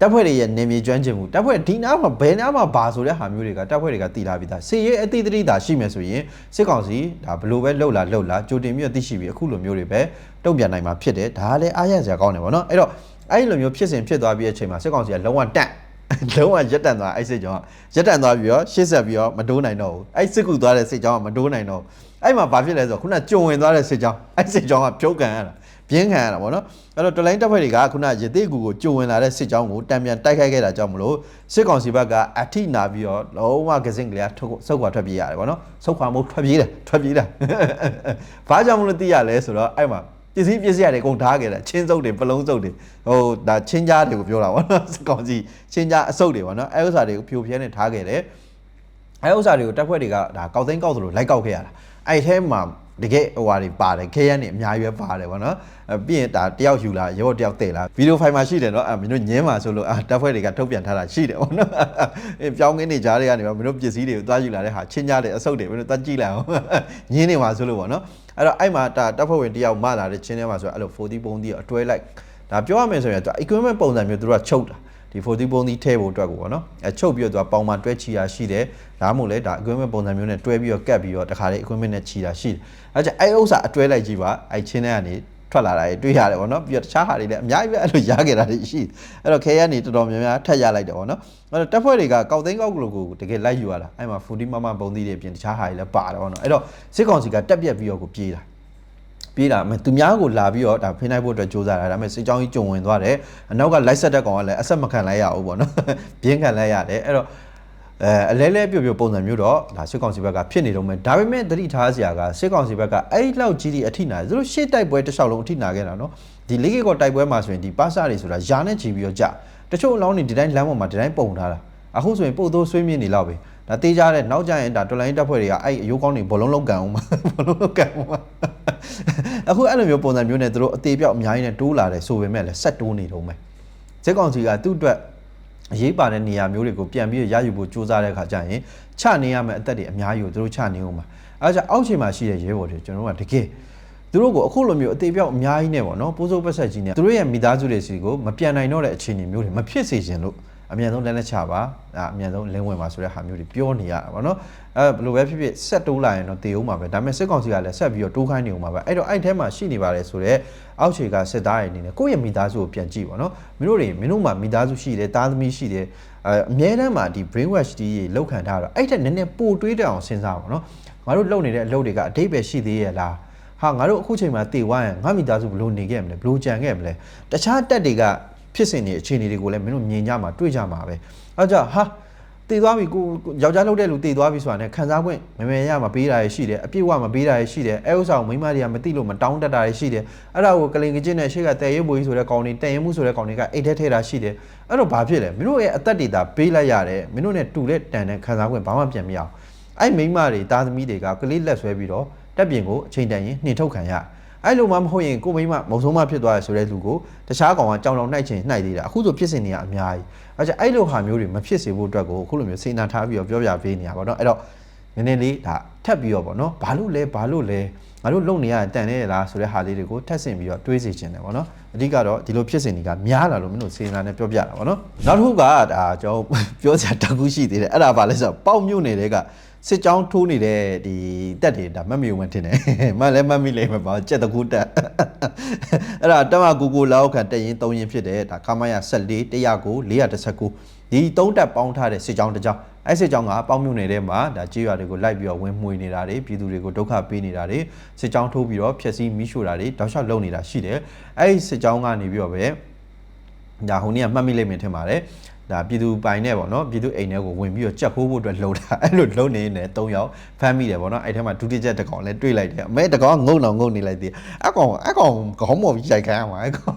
တပ်ဖွဲ့တွေရဲ့နေမြေကျွမ်းကျင်မှုတပ်ဖွဲ့ဒီနားမှာဘယ်နားမှာဘာဆိုတဲ့ဟာမျိုးတွေကတပ်ဖွဲ့တွေကတည်ထားပြီးသားစီရေးအတိတ်တိတာရှိမယ်ဆိုရင်စစ်ကောင်စီဒါဘလို့ပဲလှုပ်လာလှုပ်လာကြိုတင်ပြီးတော့သိရှိပြီးအခုလိုမျိုးတွေပဲတုံ့ပြန်နိုင်မှာဖြစ်တယ်ဒါကလည်းအားရစရာကောင်းတယ်ဗောနော်အဲ့တော့အဲ့ဒီလိုမျိုးဖြစ်စဉ်ဖြစ်သွားပြီးတဲ့အချိန်မှာစစ်ကောင်စီကလုံးဝတန့် လုံးဝရက်တန်သွားအဲ့စိတ်ကြောင့်ရက်တန်သွားပြီးတော့ရှေ့ဆက်ပြီးတော့မတိုးနိုင်တော့ဘူးအဲ့စစ်ကူသွားတဲ့စိတ်ကြောင့်ကမတိုးနိုင်တော့ဘူးအဲ့မှာဘာဖြစ်လဲဆိုတော့ခုနကြုံဝင်သွားတဲ့စိတ်ကြောင့်အဲ့စိတ်ကြောင့်ကပြုတ်ကန်ရတာပြင်းခံရတာဗောနော်အဲ့တော့တလိုင်းတပ်ဖွဲ့တွေကခုနရသေးကူကိုကြုံဝင်လာတဲ့စစ်ကြောင်းကိုတံပြန်တိုက်ခိုက်ခဲ့တာကြောင့်မလို့စစ်ကောင်စီဘက်ကအထိနာပြီးတော့လုံးဝကစင်ကလေးကထုတ်ဆုတ်ခွာထွက်ပြေးရတယ်ဗောနော်ဆုတ်ခွာမှုထွက်ပြေးတယ်ထွက်ပြေးတာဘာကြောင့်မလို့သိရလဲဆိုတော့အဲ့မှာ ပစ္စည်းပစ္စည်းရတယ်အကုန်ထားခဲ့တာချင်းစုပ်တွေပလုံးစုပ်တွေဟိုဒါချင်းကြားတွေကိုပြောတာဗောနော်စစ်ကောင်စီချင်းကြားအစုပ်တွေဗောနော်အဲ့ဥစ္စာတွေကိုဖြိုဖျဲနေထားခဲ့တယ်အဲဥစ္စာတွေကိုတက်ဖွဲ့တွေကဒါကောက်သိန်းကောက်သလိုလိုက်ကောက်ခဲ့ရတာအဲ့ထဲမှာ တကယ်ဟိုဟာတွေပါတယ်ခဲရန်တွေအများကြီးပဲပါတယ်ဗောနော်အဲပြီးရင်ဒါတယောက်ယူလာရောတယောက်တည်လာဗီဒီယိုဖိုင်မှာရှိတယ်နော်အဲမင်းတို့ညင်းမှာဆိုလို့အာတက်ဖွဲ့တွေကထုတ်ပြန်ထားတာရှိတယ်ဗောနော်အဲပြောင်းကင်းနေကြားတွေကနေမင်းတို့ပစ္စည်းတွေကိုသွားယူလာတဲ့ဟာချင်းကြတဲ့အဆုတ်တွေမင်းတို့သွားကြည့်လိုက်အောင်ညင်းနေမှာဆိုလို့ဗောနော်အဲ့တော့အဲ့မှာဒါတက်ဖွဲ့ဝင်တယောက်မလာတဲ့ချင်းထဲမှာဆိုအဲ့လို40ပုံတီအတွဲလိုက်ဒါပြောရမယ်ဆိုရင်သူ equipment ပုံစံမျိုးသူတို့ကချုပ်တာ ဒီ40ပုံသီးထဲဖို့အတွက်ကိုပေါ့နော်အဲချုပ်ပြီးတော့သူကပေါင်မှတွဲချီတာရှိတယ်ဒါမှမဟုတ်လေဒါ equipment ပုံစံမျိုးနဲ့တွဲပြီးတော့ကတ်ပြီးတော့တခါလေ equipment နဲ့ချီတာရှိတယ်အဲကြအဲ့ဥစ္စာအတွဲလိုက်ကြည့်ပါအဲချင်းထဲကနေထွက်လာတာတွေတွေ့ရတယ်ပေါ့နော်ပြီးတော့တခြားဟာတွေလည်းအများကြီးပဲအဲ့လိုရခဲ့တာတွေရှိတယ်အဲ့တော့ခဲရနေတော်တော်များများထက်ရလိုက်တယ်ပေါ့နော်အဲ့တော့တက်ဖွဲ့တွေကကောက်သိန်းကောက်ကလို့ကိုတကယ်လိုက်ယူရတာအဲ့မှာ40မမပုံသီးတွေအပြင်တခြားဟာတွေလည်းပါတယ်ပေါ့နော်အဲ့တော့စစ်ကောင်စီကတက်ပြက်ပြီးတော့ကိုပြေးတာ ပြေးလာမယ်သူများကိုလာပြီးတော့ဒါဖိနိုင်ဖို့အတွက်ကြိုးစားတာဒါပေမဲ့စစ်ကြောင်းကြီးကြုံဝင်သွားတယ်အနောက်ကလိုက်ဆက်တဲ့ကောင်ကလည်းအဆက်မခံလိုက်ရဘူးပေါ့နော်ပြင်းခံလိုက်ရတယ်အဲ့တော့အဲအလဲလဲပြို့ပြို့ပုံစံမျိုးတော့ဒါစစ်ကောင်စီဘက်ကဖြစ်နေတော့မယ်ဒါပေမဲ့သတိထားစရာကစစ်ကောင်စီဘက်ကအဲ့လောက်ကြီးဒီအထိနာတယ်သူတို့ရှေ့တိုက်ပွဲတစ်လျှောက်လုံးအထိနာခဲ့တာနော်ဒီလေးကေကောတိုက်ပွဲမှာဆိုရင်ဒီပါစာတွေဆိုတာယာနဲ့ချီပြီးတော့ကြာတချို့အလောင်းတွေဒီတိုင်းလမ်းပေါ်မှာဒီတိုင်းပုံထားတာအခုဆိုရင်ပို့သိုးဆွေးမြင့်နေလောက်ပဲဒါတေးကြတဲ့နောက်ကျရင်ဒါတော်လိုင်းတပ်ဖွဲ့တွေကအဲ့အယိုးကောင်းတွေဘောလုံးလုံးကန်အောင်မှာဘောလုံးလုံးကန်အောင်မှာ အခုအဲ့လိုမျိုးပုံစံမျိုးနဲ့သူတို့အသေးပြောက်အများကြီးနဲ့တိုးလာတယ်ဆိုပေမဲ့လည်းဆက်တိုးနေတော့မယ်ဇက်ကောင်စီကသူ့အတွက်အရေးပါတဲ့နေရာမျိုးတွေကိုပြန်ပြီးရယူဖို့ကြိုးစားတဲ့အခါကျရင်ချနေရမယ့်အသက်တွေအများကြီးကိုသူတို့ချနေအောင်မှာအဲဒါကြောင့်အောက်ခြေမှာရှိတဲ့ရဲဘော်တွေကျွန်တော်တို့ကတကယ်သူတို့ကိုအခုလိုမျိုးအသေးပြောက်အများကြီးနဲ့ပေါ့နော်ပိုးစိုးပတ်ဆက်ကြီးနဲ့သူတို့ရဲ့မိသားစုတွေစီကိုမပြန်နိုင်တော့တဲ့အခြေအနေမျိုးတွေမဖြစ်စေချင်လို့ အမြန်ဆုံးလက်လက်ချပါအအမြန်ဆုံးလင်းဝင်ပါဆိုတဲ့ဟာမျိုးတွေပြောနေရတာပေါ့နော်အဲဘယ်လိုပဲဖြစ်ဖြစ်ဆက်တိုးလာရင်တော့တေအောင်ပါပဲဒါပေမဲ့စစ်ကောင်စီကလည်းဆက်ပြီးတော့တိုးခိုင်းနေအောင်ပါပဲအဲ့တော့အဲ့ထဲမှာရှိနေပါတယ်ဆိုတော့အောက်ခြေကစစ်သားတွေအနေနဲ့ကိုယ့်ရဲ့မိသားစုကိုပြန်ကြည့်ပါနော်မင်းတို့တွေမင်းတို့မှာမိသားစုရှိတယ်သားသမီးရှိတယ်အဲအမြဲတမ်းမှာဒီ brain wash ကြီးတွေလောက်ခံထားတော့အဲ့ထက်နည်းနည်းပိုတွေးတဲ့အောင်စဉ်းစားပါနော်ငါတို့လုပ်နေတဲ့အလုပ်တွေကအတိတ်ပဲရှိသေးရဲ့လားဟာငါတို့အခုချိန်မှာတေဝိုင်းရင်ငါမိသားစုဘယ်လိုနေခဲ့မလဲဘယ်လိုကြံခဲ့မလဲတခြားတက်တွေက ဖြစ်စဉ်တွေအခြေအနေတွေကိုလည်းမင်းတို့မြင်ကြမှာတွေ့ကြမှာပဲအဲကြောင့်ဟာတည်သွားပြီကိုကိုယောက်ျားလုပ်တဲ့လူတည်သွားပြီဆိုတာနဲ့ခံစား권မမယ်ရမပေးတာရရှိတယ်အပြည့်အဝမပေးတာရရှိတယ်အဲဥစ္စာကိုမိန်းမတွေကမသိလို့မတောင်းတတ်တာရရှိတယ်အဲ့ဒါကိုကလင်ကကျင်းနဲ့ရှေ့ကတဲရဲဘွေကြီးဆိုတဲ့ကောင်တွေတဲရဲမှုဆိုတဲ့ကောင်တွေကအိတ်ထဲထဲတာရှိတယ်အဲ့တော့ဘာဖြစ်လဲမင်းတို့ရဲ့အသက်တွေသာပေးလိုက်ရတယ်မင်းတို့ ਨੇ တူတဲ့တန်တဲ့ခံစား권ဘာမှပြန်မရအောင်အဲ့မိန်းမတွေတာသမီတွေကကလေးလက်ဆွဲပြီးတော့တက်ပြင်ကိုအချိန်တန်ရင်နှင်ထုတ်ခံရ အဲ့လိုမှမဟုတ်ရင်ကိုမိန်းမမုံဆုံးမဖြစ်သွားရဆိုတဲ့လူကိုတခြားကောင်ကကြောင်တောင်နှိုက်ချင်နှိုက်သေးတာအခုဆိုဖြစ်စဉ်တွေကအများကြီးအဲ့ကျအဲ့လိုဟာမျိုးတွေမဖြစ်စေဖို့အတွက်ကိုအခုလိုမျိုးစေနာထားပြီးတော့ပြောပြပေးနေရပါတော့အဲ့တော့နည်းနည်းလေးဒါထပ်ပြီးတော့ဗောနော်ဘာလို့လဲဘာလို့လဲငါတို့လုံနေရတန်နေရလားဆိုတဲ့ဟာလေးတွေကိုထပ်ဆင်ပြီးတော့တွေးစီခြင်းတယ်ဗောနော်အဓိကတော့ဒီလိုဖြစ်စဉ်တွေကများလာလို့မင်းတို့စေနာနဲ့ပြောပြတာဗောနော်နောက်တစ်ခုကဒါကျွန်တော်ပြောစရာတစ်ခုရှိသေးတယ်အဲ့ဒါဘာလဲဆိုတော့ပေါက်မြို့နယ်တွေက စစ်ကြောင်းထိုးနေတဲ့ဒီတက်တွေဒါမတ်မီယုံမထင်တယ်မလည်းမတ်မိလိမ့်မယ်ပါကြက်တကူတက်အဲ့ဒါတမကူကူလောက်ခံတက်ရင်၃ရင်ဖြစ်တယ်ဒါခမရ14 109 419ဒီ၃တက်ပေါင်းထားတဲ့စစ်ကြောင်းတစ်ကြောင်းအဲ့စစ်ကြောင်းကပေါင်းမြို့နယ်ထဲမှာဒါကြေးရွာတွေကိုလိုက်ပြီးတော့ဝင်မှွေနေတာတွေပြည်သူတွေကိုဒုက္ခပေးနေတာတွေစစ်ကြောင်းထိုးပြီးတော့ဖျက်ဆီးမိရှို့တာတွေတောက်လျှောက်လုပ်နေတာရှိတယ်အဲ့ဒီစစ်ကြောင်းကနေပြီးတော့ပဲဒါဟိုနေ့ကမှတ်မိလိမ့်မယ်ထင်ပါတယ် ဒါပြည်သူပိုင်နဲ့ပေါ့နော်ပြည်သူအိမ်ထဲကိုဝင်ပြီးတော့ကြက်ခိုးဖို့အတွက်လှုပ်တာအဲ့လိုလှုပ်နေနေ၃ယောက်ဖမ်းမိတယ်ပေါ့နော်အဲ့ထဲမှာဒုတိယတစ်ကောင်လည်းတွေ့လိုက်တယ်အမဲတစ်ကောင်ကငုံအောင်ငုံနေလိုက်သေးအကောင်အကောင်ခေါင်းမော်ပြီးရိုက်ခိုင်းရမှာအကောင်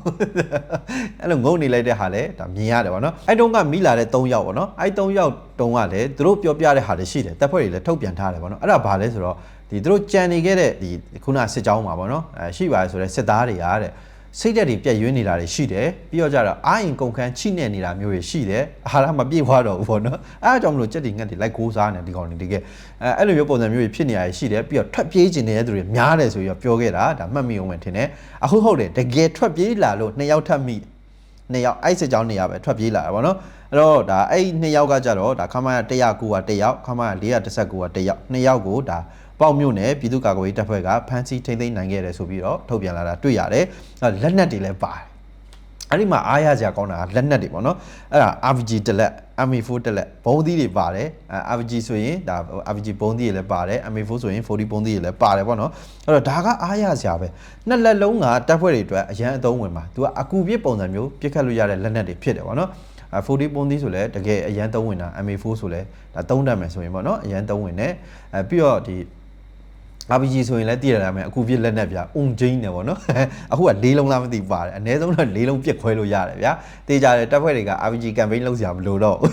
အဲ့လိုငုံနေလိုက်တဲ့ဟာလည်းဒါမြင်ရတယ်ပေါ့နော်အဲ့တုန်းကမိလာတဲ့၃ယောက်ပေါ့နော်အဲ့၃ယောက်တုန်းကလည်းသူတို့ပြောပြတဲ့ဟာတွေရှိတယ်တပ်ဖွဲ့တွေလည်းထုတ်ပြန်ထားတယ်ပေါ့နော်အဲ့ဒါဘာလဲဆိုတော့ဒီသူတို့ကြံနေခဲ့တဲ့ဒီခုနစစ်ကြောင်းမှာပေါ့နော်အဲရှိပါတယ်ဆိုတော့စစ်သားတွေကတဲ့ စိတ်ဓာတ်တွေပြက်ယွင်းနေတာတွေရှိတယ်ပြီးတော့ကြတော့အာရင်ကုန်ခန်းချိနေနေတာမျိုးတွေရှိတယ်အာဟာရမပြည့်သွားတော့ဘူးပေါ့နော်အဲအကြောင်းမလို့ကြက်တွေငတ်တွေလိုက်ကိုးစားနေဒီကောင်တွေတကယ်အဲအဲ့လိုမျိုးပုံစံမျိုးတွေဖြစ်နေရရှိတယ်ပြီးတော့ထွက်ပြေးကျင်နေတဲ့သူတွေများတယ်ဆိုပြီးတော့ပြောခဲ့တာဒါမှတ်မိအောင်ဝင်ထင်တယ်အခုဟုတ်တယ်တကယ်ထွက်ပြေးလာလို့နှစ်ယောက်ထပ်မိနှစ်ယောက်အဲ့စစ်ကြောင်းနေရာပဲထွက်ပြေးလာတာဗောနော်အဲ့တော့ဒါအဲ့နှစ်ယောက်ကကြတော့ဒါခမရ109က1ယောက်ခမရ419က1ယောက်နှစ်ယောက်ကိုဒါ ပေါ့မြို့နယ်ပြည်သူ့ကာကွယ်ရေးတပ်ဖွဲ့ကဖမ်းဆီးထိန်းသိမ်းနိုင်ခဲ့တယ်ဆိုပြီးတော့ထုတ်ပြန်လာတာတွေ့ရတယ်အဲ့လက်နက်တွေလည်းပါတယ်အဲ့ဒီမှာအားရစရာကောင်းတာကလက်နက်တွေပေါ့နော်အဲ့ဒါ RPG တစ်လက် MA4 တစ်လက်ဘုံသီးတွေပါတယ်အဲ RPG ဆိုရင်ဒါ RPG ဘုံသီးတွေလည်းပါတယ် MA4 ဆိုရင်40ဘုံသီးတွေလည်းပါတယ်ပေါ့နော်အဲ့တော့ဒါကအားရစရာပဲနှစ်လက်လုံးကတပ်ဖွဲ့တွေအတွက်အရန်အသုံးဝင်ပါသူကအကူပြစ်ပုံစံမျိုးပြစ်ခတ်လို့ရတဲ့လက်နက်တွေဖြစ်တယ်ပေါ့နော်အဲ40ပုံသီးဆိုလည်းတကယ်အရန်သုံးဝင်တာ MA4 ဆိုလည်းဒါသုံးတတ်မယ်ဆိုရင်ပေါ့နော်အရန်သုံးဝင်တယ်အဲပြီးတော့ဒီ RPG ဆိုရင်လည်းတည်ရတာမယ်အခုပြစ်လက်နက်ဗျာအုံကျင်းနေပေါ့နော်အခုကလေးလုံးလားမသိဘူးပါတယ်အနည်းဆုံးတော့လေးလုံးပြစ်ခွဲလို့ရတယ်ဗျာတေးကြတယ်တပ်ဖွဲ့တွေက RPG campaign လုပ်စရာမလိုတော့ဘူး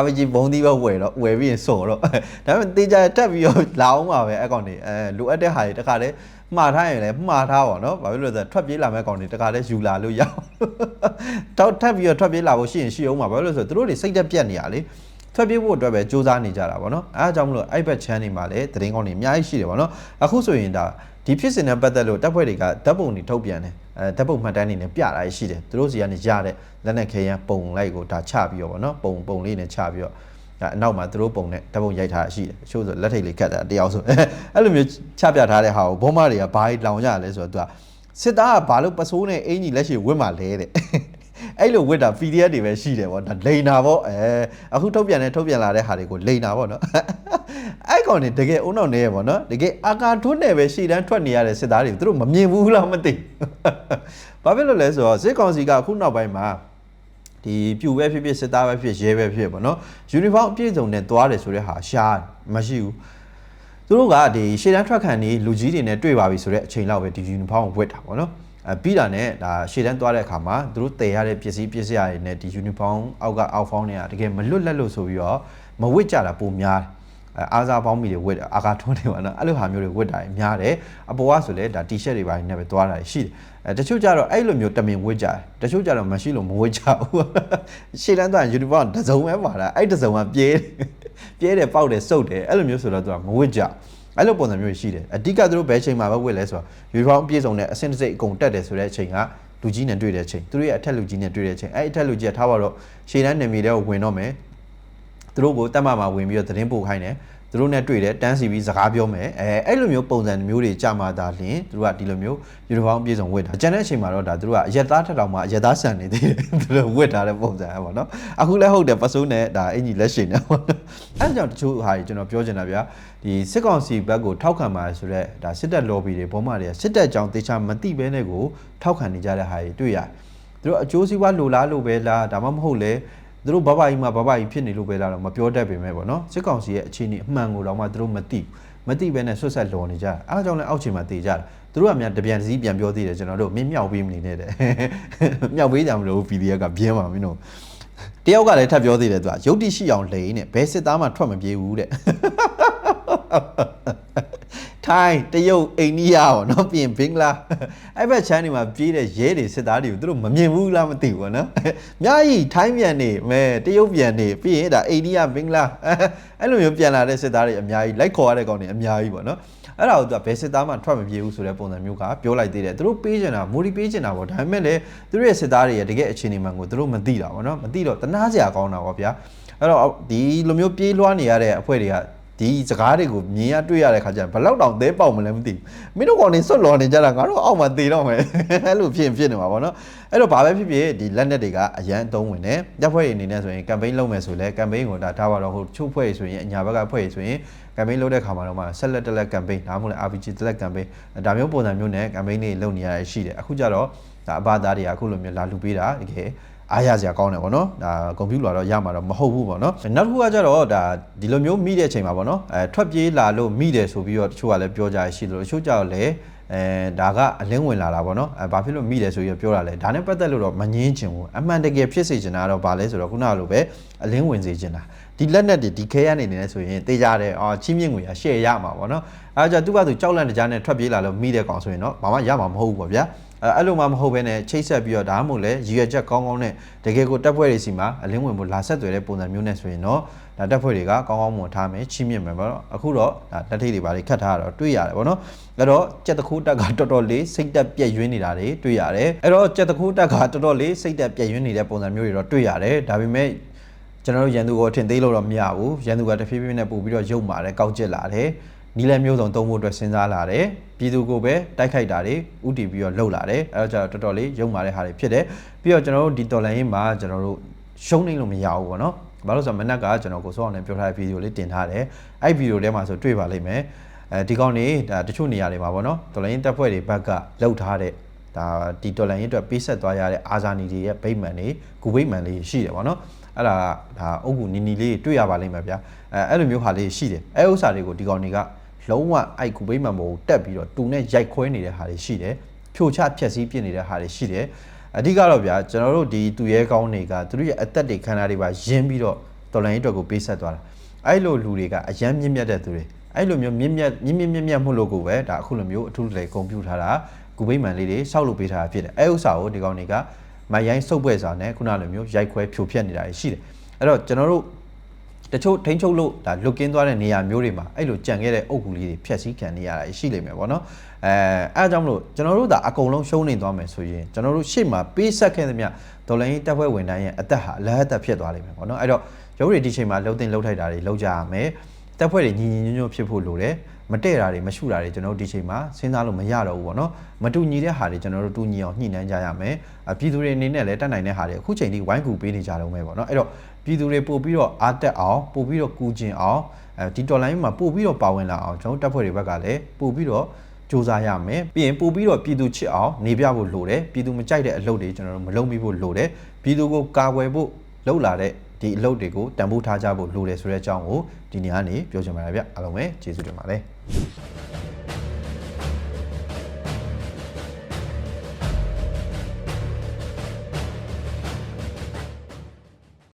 RPG ဘုံသီးပဲဝယ်တော့ဝယ်ပြီးရင်စော်တော့ဒါပေမဲ့တေးကြတယ်တက်ပြီးတော့လာအောင်ပါပဲအကောင့်တွေအဲလိုအပ်တဲ့ဟာတွေတခါတည်းမှားထားရင်လည်းမှားထားပါတော့ဘာဖြစ်လို့လဲဆိုတော့ထွက်ပြေးလာမဲ့ကောင်တွေတခါတည်းယူလာလို့ရအောင်တော့ထပ်ပြီးတော့ထွက်ပြေးလာဖို့ရှိရင်ရှိအောင်ပါဘာဖြစ်လို့လဲဆိုတော့သူတို့တွေစိတ်တက်ပြက်နေရလေ ထွက်ပြေးဖို့အတွက်ပဲစူးစမ်းနေကြတာဗောနော်အဲအကြောင်းမလို့အဲ့ဘက်ချမ်းနေမှာလည်းတရင်ကောင်းနေအများကြီးရှိတယ်ဗောနော်အခုဆိုရင်ဒါဒီဖြစ်စဉ်နဲ့ပတ်သက်လို့တပ်ဖွဲ့တွေကဓာတ်ပုံတွေထုတ်ပြန်တယ်အဲဓာတ်ပုံမှတ်တမ်းတွေနဲ့ပြတာရှိတယ်သူတို့စီကနေရတဲ့လက်နဲ့ခဲရန်ပုံလိုက်ကိုဒါချပြီးတော့ဗောနော်ပုံပုံလေးနဲ့ချပြီးတော့ဒါအနောက်မှာသူတို့ပုံနဲ့ဓာတ်ပုံရိုက်ထားတာရှိတယ်အချို့ဆိုလက်ထိတ်လေးကတ်တာတယောက်ဆိုအဲ့လိုမျိုးချပြထားတဲ့ဟာကိုဘုံမတွေကဘာကြီးလောင်ကြလဲဆိုတော့သူကစစ်သားကဘာလို့ပစိုးနဲ့အင်ကြီးလက်ရှိဝစ်မှလဲတဲ့ အဲ့လိုဝစ်တာ PDF တွေပဲရှိတယ်ဗောဒါလိန်တာဗောအဲအခုထုတ်ပြန်နေထုတ်ပြန်လာတဲ့ဟာတွေကိုလိန်တာဗောနော်အဲ့ကောင်နေတကယ်အုံနောက်နေရဗောနော်တကယ်အာကာထွန်းနေပဲရှေ့တန်းထွက်နေရတဲ့စစ်သားတွေသူတို့မမြင်ဘူးလားမသိဘာဖြစ်လို့လဲဆိုတော့စစ်ကောင်စီကအခုနောက်ပိုင်းမှာဒီပြူပဲဖြစ်ဖြစ်စစ်သားပဲဖြစ်ရဲပဲဖြစ်ဗောနော်ယူနီဖောင်းအပြည့်စုံနဲ့သွားတယ်ဆိုတဲ့ဟာရှားမရှိဘူးသူတို့ကဒီရှေ့တန်းထွက်ခံနေလူကြီးတွေနဲ့တွေ့ပါပြီဆိုတဲ့အချိန်လောက်ပဲဒီယူနီဖောင်းကိုဝတ်တာဗောနော်အဲ ပြီးတာနဲ့ဒါရှေ့တန်းသွားတဲ့အခါမှာသူတို့တည်ရတဲ့ပစ္စည်းပစ္စည်းတွေနဲ့ဒီ uniform အောက်ကအောက်ဖောင်းတွေကတကယ်မလွတ်လပ်လို့ဆိုပြီးတော့မဝစ်ကြတာပုံများတယ်အဲအားစားပေါင်းမိတွေဝစ်အာကာထွန်းတွေပါနော်အဲ့လိုဟာမျိုးတွေဝစ်တာများတယ်အပေါ်ကဆိုလဲဒါ T-shirt တွေပါနေပဲသွားတာရှိတယ်အဲတချို့ကြတော့အဲ့လိုမျိုးတမင်ဝစ်ကြတယ်တချို့ကြတော့မရှိလို့မဝစ်ကြဘူးရှေ့တန်းသွား uniform တစ်စုံပဲပါတာအဲ့တစ်စုံကပြဲပြဲတယ်ပေါက်တယ်စုပ်တယ်အဲ့လိုမျိုးဆိုတော့သူကမဝစ်ကြဘူး အဲ့လိုပုံစံမျိုးရှိတယ်အဓိကသူတို့ဘယ်ချိန်မှာပဲဝစ်လဲဆိုတော့ယူနီဖောင်းအပြည့်စုံနဲ့အစင်တစ်စိတ်အကုန်တက်တယ်ဆိုတဲ့အချိန်ကလူကြီးနဲ့တွေ့တဲ့အချိန်သူတို့ရဲ့အထက်လူကြီးနဲ့တွေ့တဲ့အချိန်အဲ့အထက်လူကြီးကထားပါတော့ရှေ့တန်းနေမီတဲ့ကိုဝင်တော့မယ်သူတို့ကိုတက်မမှာဝင်ပြီးတော့သတင်းပို့ခိုင်းတယ် သူတို့နဲ့တွေ့တယ်တန်းစီပြီးစကားပြောမယ်အဲအဲ့လိုမျိုးပုံစံမျိုးတွေကြာမှသာလျှင်သူတို့ကဒီလိုမျိုးယူနီဖောင်းအပြည့်စုံဝတ်တာကျန်တဲ့အချိန်မှာတော့ဒါသူတို့ကအရက်သားထက်တောင်မှအရက်သားဆန်နေသေးတယ်သူတို့ဝတ်ထားတဲ့ပုံစံပေါ့နော်အခုလည်းဟုတ်တယ်ပစိုးနဲ့ဒါအင်ကြီးလက်ရှိနေပေါ့နော်အဲ့ဒါကြောင့်တချို့ဟာကြီးကျွန်တော်ပြောချင်တာဗျာဒီစစ်ကောင်စီဘက်ကိုထောက်ခံပါဆိုတော့ဒါစစ်တပ် lobby တွေဘောမတွေကစစ်တပ်ကြောင့်တေချာမသိဘဲနဲ့ကိုထောက်ခံနေကြတဲ့ဟာကြီးတွေ့ရတယ်သူတို့အကျိုးစီးပွားလိုလားလို့ပဲလားဒါမှမဟုတ်လေ သူတို့ဘဘကြီးမှာဘဘကြီးဖြစ်နေလို့ပဲလားတော့မပြောတတ်ပေမဲ့ပေါ့နော်စစ်ကောင်စီရဲ့အခြေအနေအမှန်ကိုတော့မှသူတို့မသိမသိဘဲနဲ့ဆွတ်ဆက်လော်နေကြတာအားကြောင့်လည်းအောက်ခြေမှာတည်ကြတာသူတို့ကများတပြန်စည်းပြန်ပြောသေးတယ်ကျွန်တော်တို့မင်းမြောက်ပေးမနေနဲ့တဲ့မြောက်ပေးကြမလို့ PDF ကပြင်းပါမင်းတို့တယောက်ကလည်းထပ်ပြောသေးတယ်သူကရုပ်တိရှိအောင်လိန်နဲ့ဘယ်စစ်သားမှထွက်မပြေးဘူးတဲ့ ထိုင်းတရုတ်အိန္ဒိယပေါ့နော်ပြင်ဘင်္ဂလားအဲ့ဘက်ချမ်းတွေမှာပြေးတဲ့ရဲတွေစစ်သားတွေကိုသူတို့မမြင်ဘူးလားမသိဘူးပေါ့နော်အများကြီးထိုင်းပြန်နေမဲတရုတ်ပြန်နေပြီးရင်ဒါအိန္ဒိယဘင်္ဂလားအဲ့လိုမျိုးပြန်လာတဲ့စစ်သားတွေအများကြီးလိုက်ခေါ်ရတဲ့ကောင်တွေအများကြီးပေါ့နော်အဲ့ဒါကိုသူကဘယ်စစ်သားမှထွက်မပြေဘူးဆိုတဲ့ပုံစံမျိုးကပြောလိုက်သေးတယ်သူတို့ပေးချင်တာမိုဒီပေးချင်တာပေါ့ဒါပေမဲ့လည်းသူတို့ရဲ့စစ်သားတွေရဲ့တကယ်အခြေအနေမှန်ကိုသူတို့မသိတာပေါ့နော်မသိတော့တနာစရာကောင်းတာပေါ့ဗျာအဲ့တော့ဒီလိုမျိုးပြေးလွှားနေရတဲ့အဖွဲ့တွေက ဒီစကားတွေကိုမြင်ရတွေ့ရတဲ့ခါကျရင်ဘယ်လောက်တောင်သဲပေါက်မလဲမသိဘူးမင်းတို့ကောင်နေစွတ်လော်နေကြတာငါတို့အောက်မှာသေတော့မယ်အဲ့လိုဖြစ်ရင်ဖြစ်နေမှာပေါ့နော်အဲ့တော့ဘာပဲဖြစ်ဖြစ်ဒီလက်နက်တွေကအရန်အသုံးဝင်တယ်ရပ်ဖွဲ့ရအနေနဲ့ဆိုရင်ကမ်ပိန်းလုပ်မယ်ဆိုလဲကမ်ပိန်းကိုဒါထားပါတော့ဟိုချုပ်ဖွဲ့ရဆိုရင်အညာဘက်ကဖွဲ့ရဆိုရင်ကမ်ပိန်းလုပ်တဲ့ခါမှာတော့မှဆက်လက်တက်လက်ကမ်ပိန်းဒါမှမဟုတ်လဲ RPG တက်လက်ကမ်ပိန်းဒါမျိုးပုံစံမျိုးနဲ့ကမ်ပိန်းတွေလုပ်နေရတာရှိတယ်အခုကျတော့ဒါအဘသားတွေကအခုလိုမျိုးလာလူပေးတာတကယ် အားရစရာကောင်းတယ်ဗောနော်ဒါကွန်ပျူတာတော့ရမှာတော့မဟုတ်ဘူးဗောနော်နောက်တစ်ခုကကြတော့ဒါဒီလိုမျိုးမိတဲ့အချိန်မှာဗောနော်အဲထွက်ပြေးလာလို့မိတယ်ဆိုပြီးတော့တချို့ကလည်းပြောကြရရှိတယ်လို့တချို့ကြတော့လည်း အဲဒါကအလင်းဝင်လာတာဗောနော်အဲဘာဖြစ်လို့မိတယ်ဆိုပြီးတော့ပြောတာလဲဒါနဲ့ပတ်သက်လို့တော့မငင်းချင်ဘူးအမှန်တကယ်ဖြစ်စေချင်တာတော့ဘာလဲဆိုတော့ခုနကလိုပဲအလင်းဝင်စေချင်တာဒီလက်နက်တွေဒီခဲရနေနေလဲဆိုရင်တေးကြတယ်အော်ချင်းမြင့်ငွေရရှယ်ရမှာဗောနော်အဲဒါကြောင့်သူ့ဘာသူကြောက်လန့်တကြားနဲ့ထွက်ပြေးလာလို့မိတဲ့ကောင်ဆိုရင်တော့ဘာမှရမှာမဟုတ်ဘူးဗောဗျာအဲအဲ့လိုမှမဟုတ်ဘဲနဲ့ချိတ်ဆက်ပြီးတော့ဒါမှမဟုတ်လဲရည်ရွယ်ချက်ကောင်းကောင်းနဲ့တကယ်ကိုတက်ပွဲတွေစီမှာအလင်းဝင်ဖို့လာဆက်သွယ်တဲ့ပုံစံမျိုးနဲ့ဆိုရင်တော့ ဒါတက်ဖွဲ့တွေကကောင်းကောင်းမွန်ထားမယ်ချီးမြှင့်မယ်ပေါ့နော်အခုတော့ဒါလက်ထိတ်တွေပါလေခတ်ထားတာတော့တွေ့ရတယ်ပေါ့နော်အဲ့တော့ကြက်တခိုးတက်ကတော်တော်လေးစိတ်တက်ပြက်ယွင်းနေတာတွေတွေ့ရတယ်အဲ့တော့ကြက်တခိုးတက်ကတော်တော်လေးစိတ်တက်ပြက်ယွင်းနေတဲ့ပုံစံမျိုးတွေတော့တွေ့ရတယ်ဒါပေမဲ့ကျွန်တော်တို့ရန်သူကိုထင်သေးလို့တော့မရဘူးရန်သူကတဖြည်းဖြည်းနဲ့ပို့ပြီးတော့ရုပ်မာတယ်ကောက်ကျစ်လာတယ်နီလန်မျိုးစုံသုံးဖို့အတွက်စဉ်းစားလာတယ်ပြည်သူကိုပဲတိုက်ခိုက်တာတွေဥတီပြီးတော့လှုပ်လာတယ်အဲတော့ကျတော့တော်တော်လေးရုပ်မာတဲ့ဟာတွေဖြစ်တယ်ပြီးတော့ကျွန်တော်တို့ဒီတော်လိုင်းရေးမှာကျွန်တော်တို့ရှုံးနေလို့မရဘူးပေါ့နော် ဘာလို့လဲဆိုတော့မနက်ကကျွန်တော်ကိုစောအောင်လည်းပြောထားတဲ့ဗီဒီယိုလေးတင်ထားတယ်အဲ့ဗီဒီယိုထဲမှာဆိုတွေ့ပါလိမ့်မယ်အဲဒီကောင်းနေဒါတချို့နေရာတွေမှာပေါ့နော်တော်လိုင်းရေးတပ်ဖွဲ့တွေဘက်ကလှုပ်ထားတဲ့ဒါဒီတော်လန်ရေးအတွက်ပေးဆက်သွားရတဲ့အာဇာနည်တွေရဲ့ဗိမ္မာန်တွေဂူဗိမ္မာန်လေးရှိတယ်ဗောနော်အဲ့ဒါဒါအုပ်ကူနီနီလေးတွေ့ရပါလိမ့်မယ်ဗျာအဲအဲ့လိုမျိုးဟာလေးရှိတယ်အဲဥစ္စာတွေကိုဒီကောင်တွေကလုံးဝအဲ့ဂူဗိမ္မာန်ပေါ်ကိုတက်ပြီးတော့တူနဲ့ရိုက်ခွဲနေတဲ့ဟာတွေရှိတယ်ဖြိုချဖြက်စီးပြစ်နေတဲ့ဟာတွေရှိတယ် အဓိကတော့ဗျာကျွန်တော်တို့ဒီသူရဲကောင်းတွေကသူတို့ရဲ့အသက်တွေခန္ဓာတွေပါယင်းပြီးတော့တော်လန်ရေးအတွက်ကိုပေးဆက်သွားတာအဲ့လိုလူတွေကအယမ်းမြင့်မြတ်တဲ့သူတွေအဲ့လိုမျိုးမြင့်မြတ်မြင့်မြင့်မြင့်မြတ်မှုလို့ကိုပဲဒါအခုလိုမျိုးအထူးတလေဂုံပြူထားတာဂူဗိမ္မာန်လေးတွေစောက်လုပ်ပေးထားတာဖြစ်တယ်အဲဥစ္စာကိုဒီကောင်တွေကမရိုင်းစုပ်ပွဲစာနဲ့ခုနလိုမျိုးရိုက်ခွဲဖြိုဖျက်နေတာရှိတယ်အဲ့တော့ကျွန်တော်တို့တချို့ထိန်းချုပ်လို့ဒါလွတ်ကင်းသွားတဲ့နေရာမျိုးတွေမှာအဲ့လိုကြံခဲ့တဲ့အုပ်ကူလေးတွေဖျက်ဆီးခံနေရတာရှိလိမ့်မယ်ပေါ့နော် အဲအဲအကြောင်းမလို့ကျွန်တော်တို့ဒါအကုန်လုံးရှုံးနေသွားမယ်ဆိုရင်ကျွန်တော်တို့ရှေ့မှာပေးဆက်ခဲ့သမျှဒေါ်လာရင်းတပ်ဖွဲ့ဝင်တိုင်းရဲ့အသက်ဟာအလဟတ်သက်ဖြစ်သွားလိမ့်မယ်ပေါ့နော်အဲ့တော့ရုပ်ရည်ဒီချိန်မှာလှုပ်တင်လှုပ်ထိုက်တာတွေလှုပ်ကြရမယ်တပ်ဖွဲ့တွေညီညီညွတ်ညွတ်ဖြစ်ဖို့လိုတယ်မတည့်တာတွေမရှုတာတွေကျွန်တော်တို့ဒီချိန်မှာစဉ်းစားလို့မရတော့ဘူးပေါ့နော်မတူညီတဲ့ဟာတွေကျွန်တော်တို့တူညီအောင်ညှိနှိုင်းကြရမယ်အပြည်သူတွေအနေနဲ့လည်းတတ်နိုင်တဲ့ဟာတွေအခုချိန်ထိဝိုင်းကူပေးနေကြတော့မယ်ပေါ့နော်အဲ့တော့ပြည်သူတွေပို့ပြီးတော့အားတက်အောင်ပို့ပြီးတော့ကူကျင်အောင်အဲဒီတော်လိုင်းမှာပို့ပြီးတော့ပါဝင်လာအောင်ကျွန်တော်တို့တပ်ဖွဲ့တွေဘက်ကလည်းပို့ပြီးတော့ စူးစမ်းရမယ်ပြီးရင်ပို့ပြီးတော့ပြည်သူချစ်အောင်နေပြဖို့လိုတယ်ပြည်သူမကြိုက်တဲ့အလုပ်တွေကျွန်တော်တို့မလုပ်မိဖို့လိုတယ်ပြည်သူကိုကာကွယ်ဖို့လုပ်လာတဲ့ဒီအလုပ်တွေကိုတန်ဖိုးထားကြဖို့လိုတယ်ဆိုတဲ့အကြောင်းကိုဒီနေ့ကနေပြောချင်ပါတယ်ဗျအားလုံးပဲကျေးဇူးတင်ပါတယ်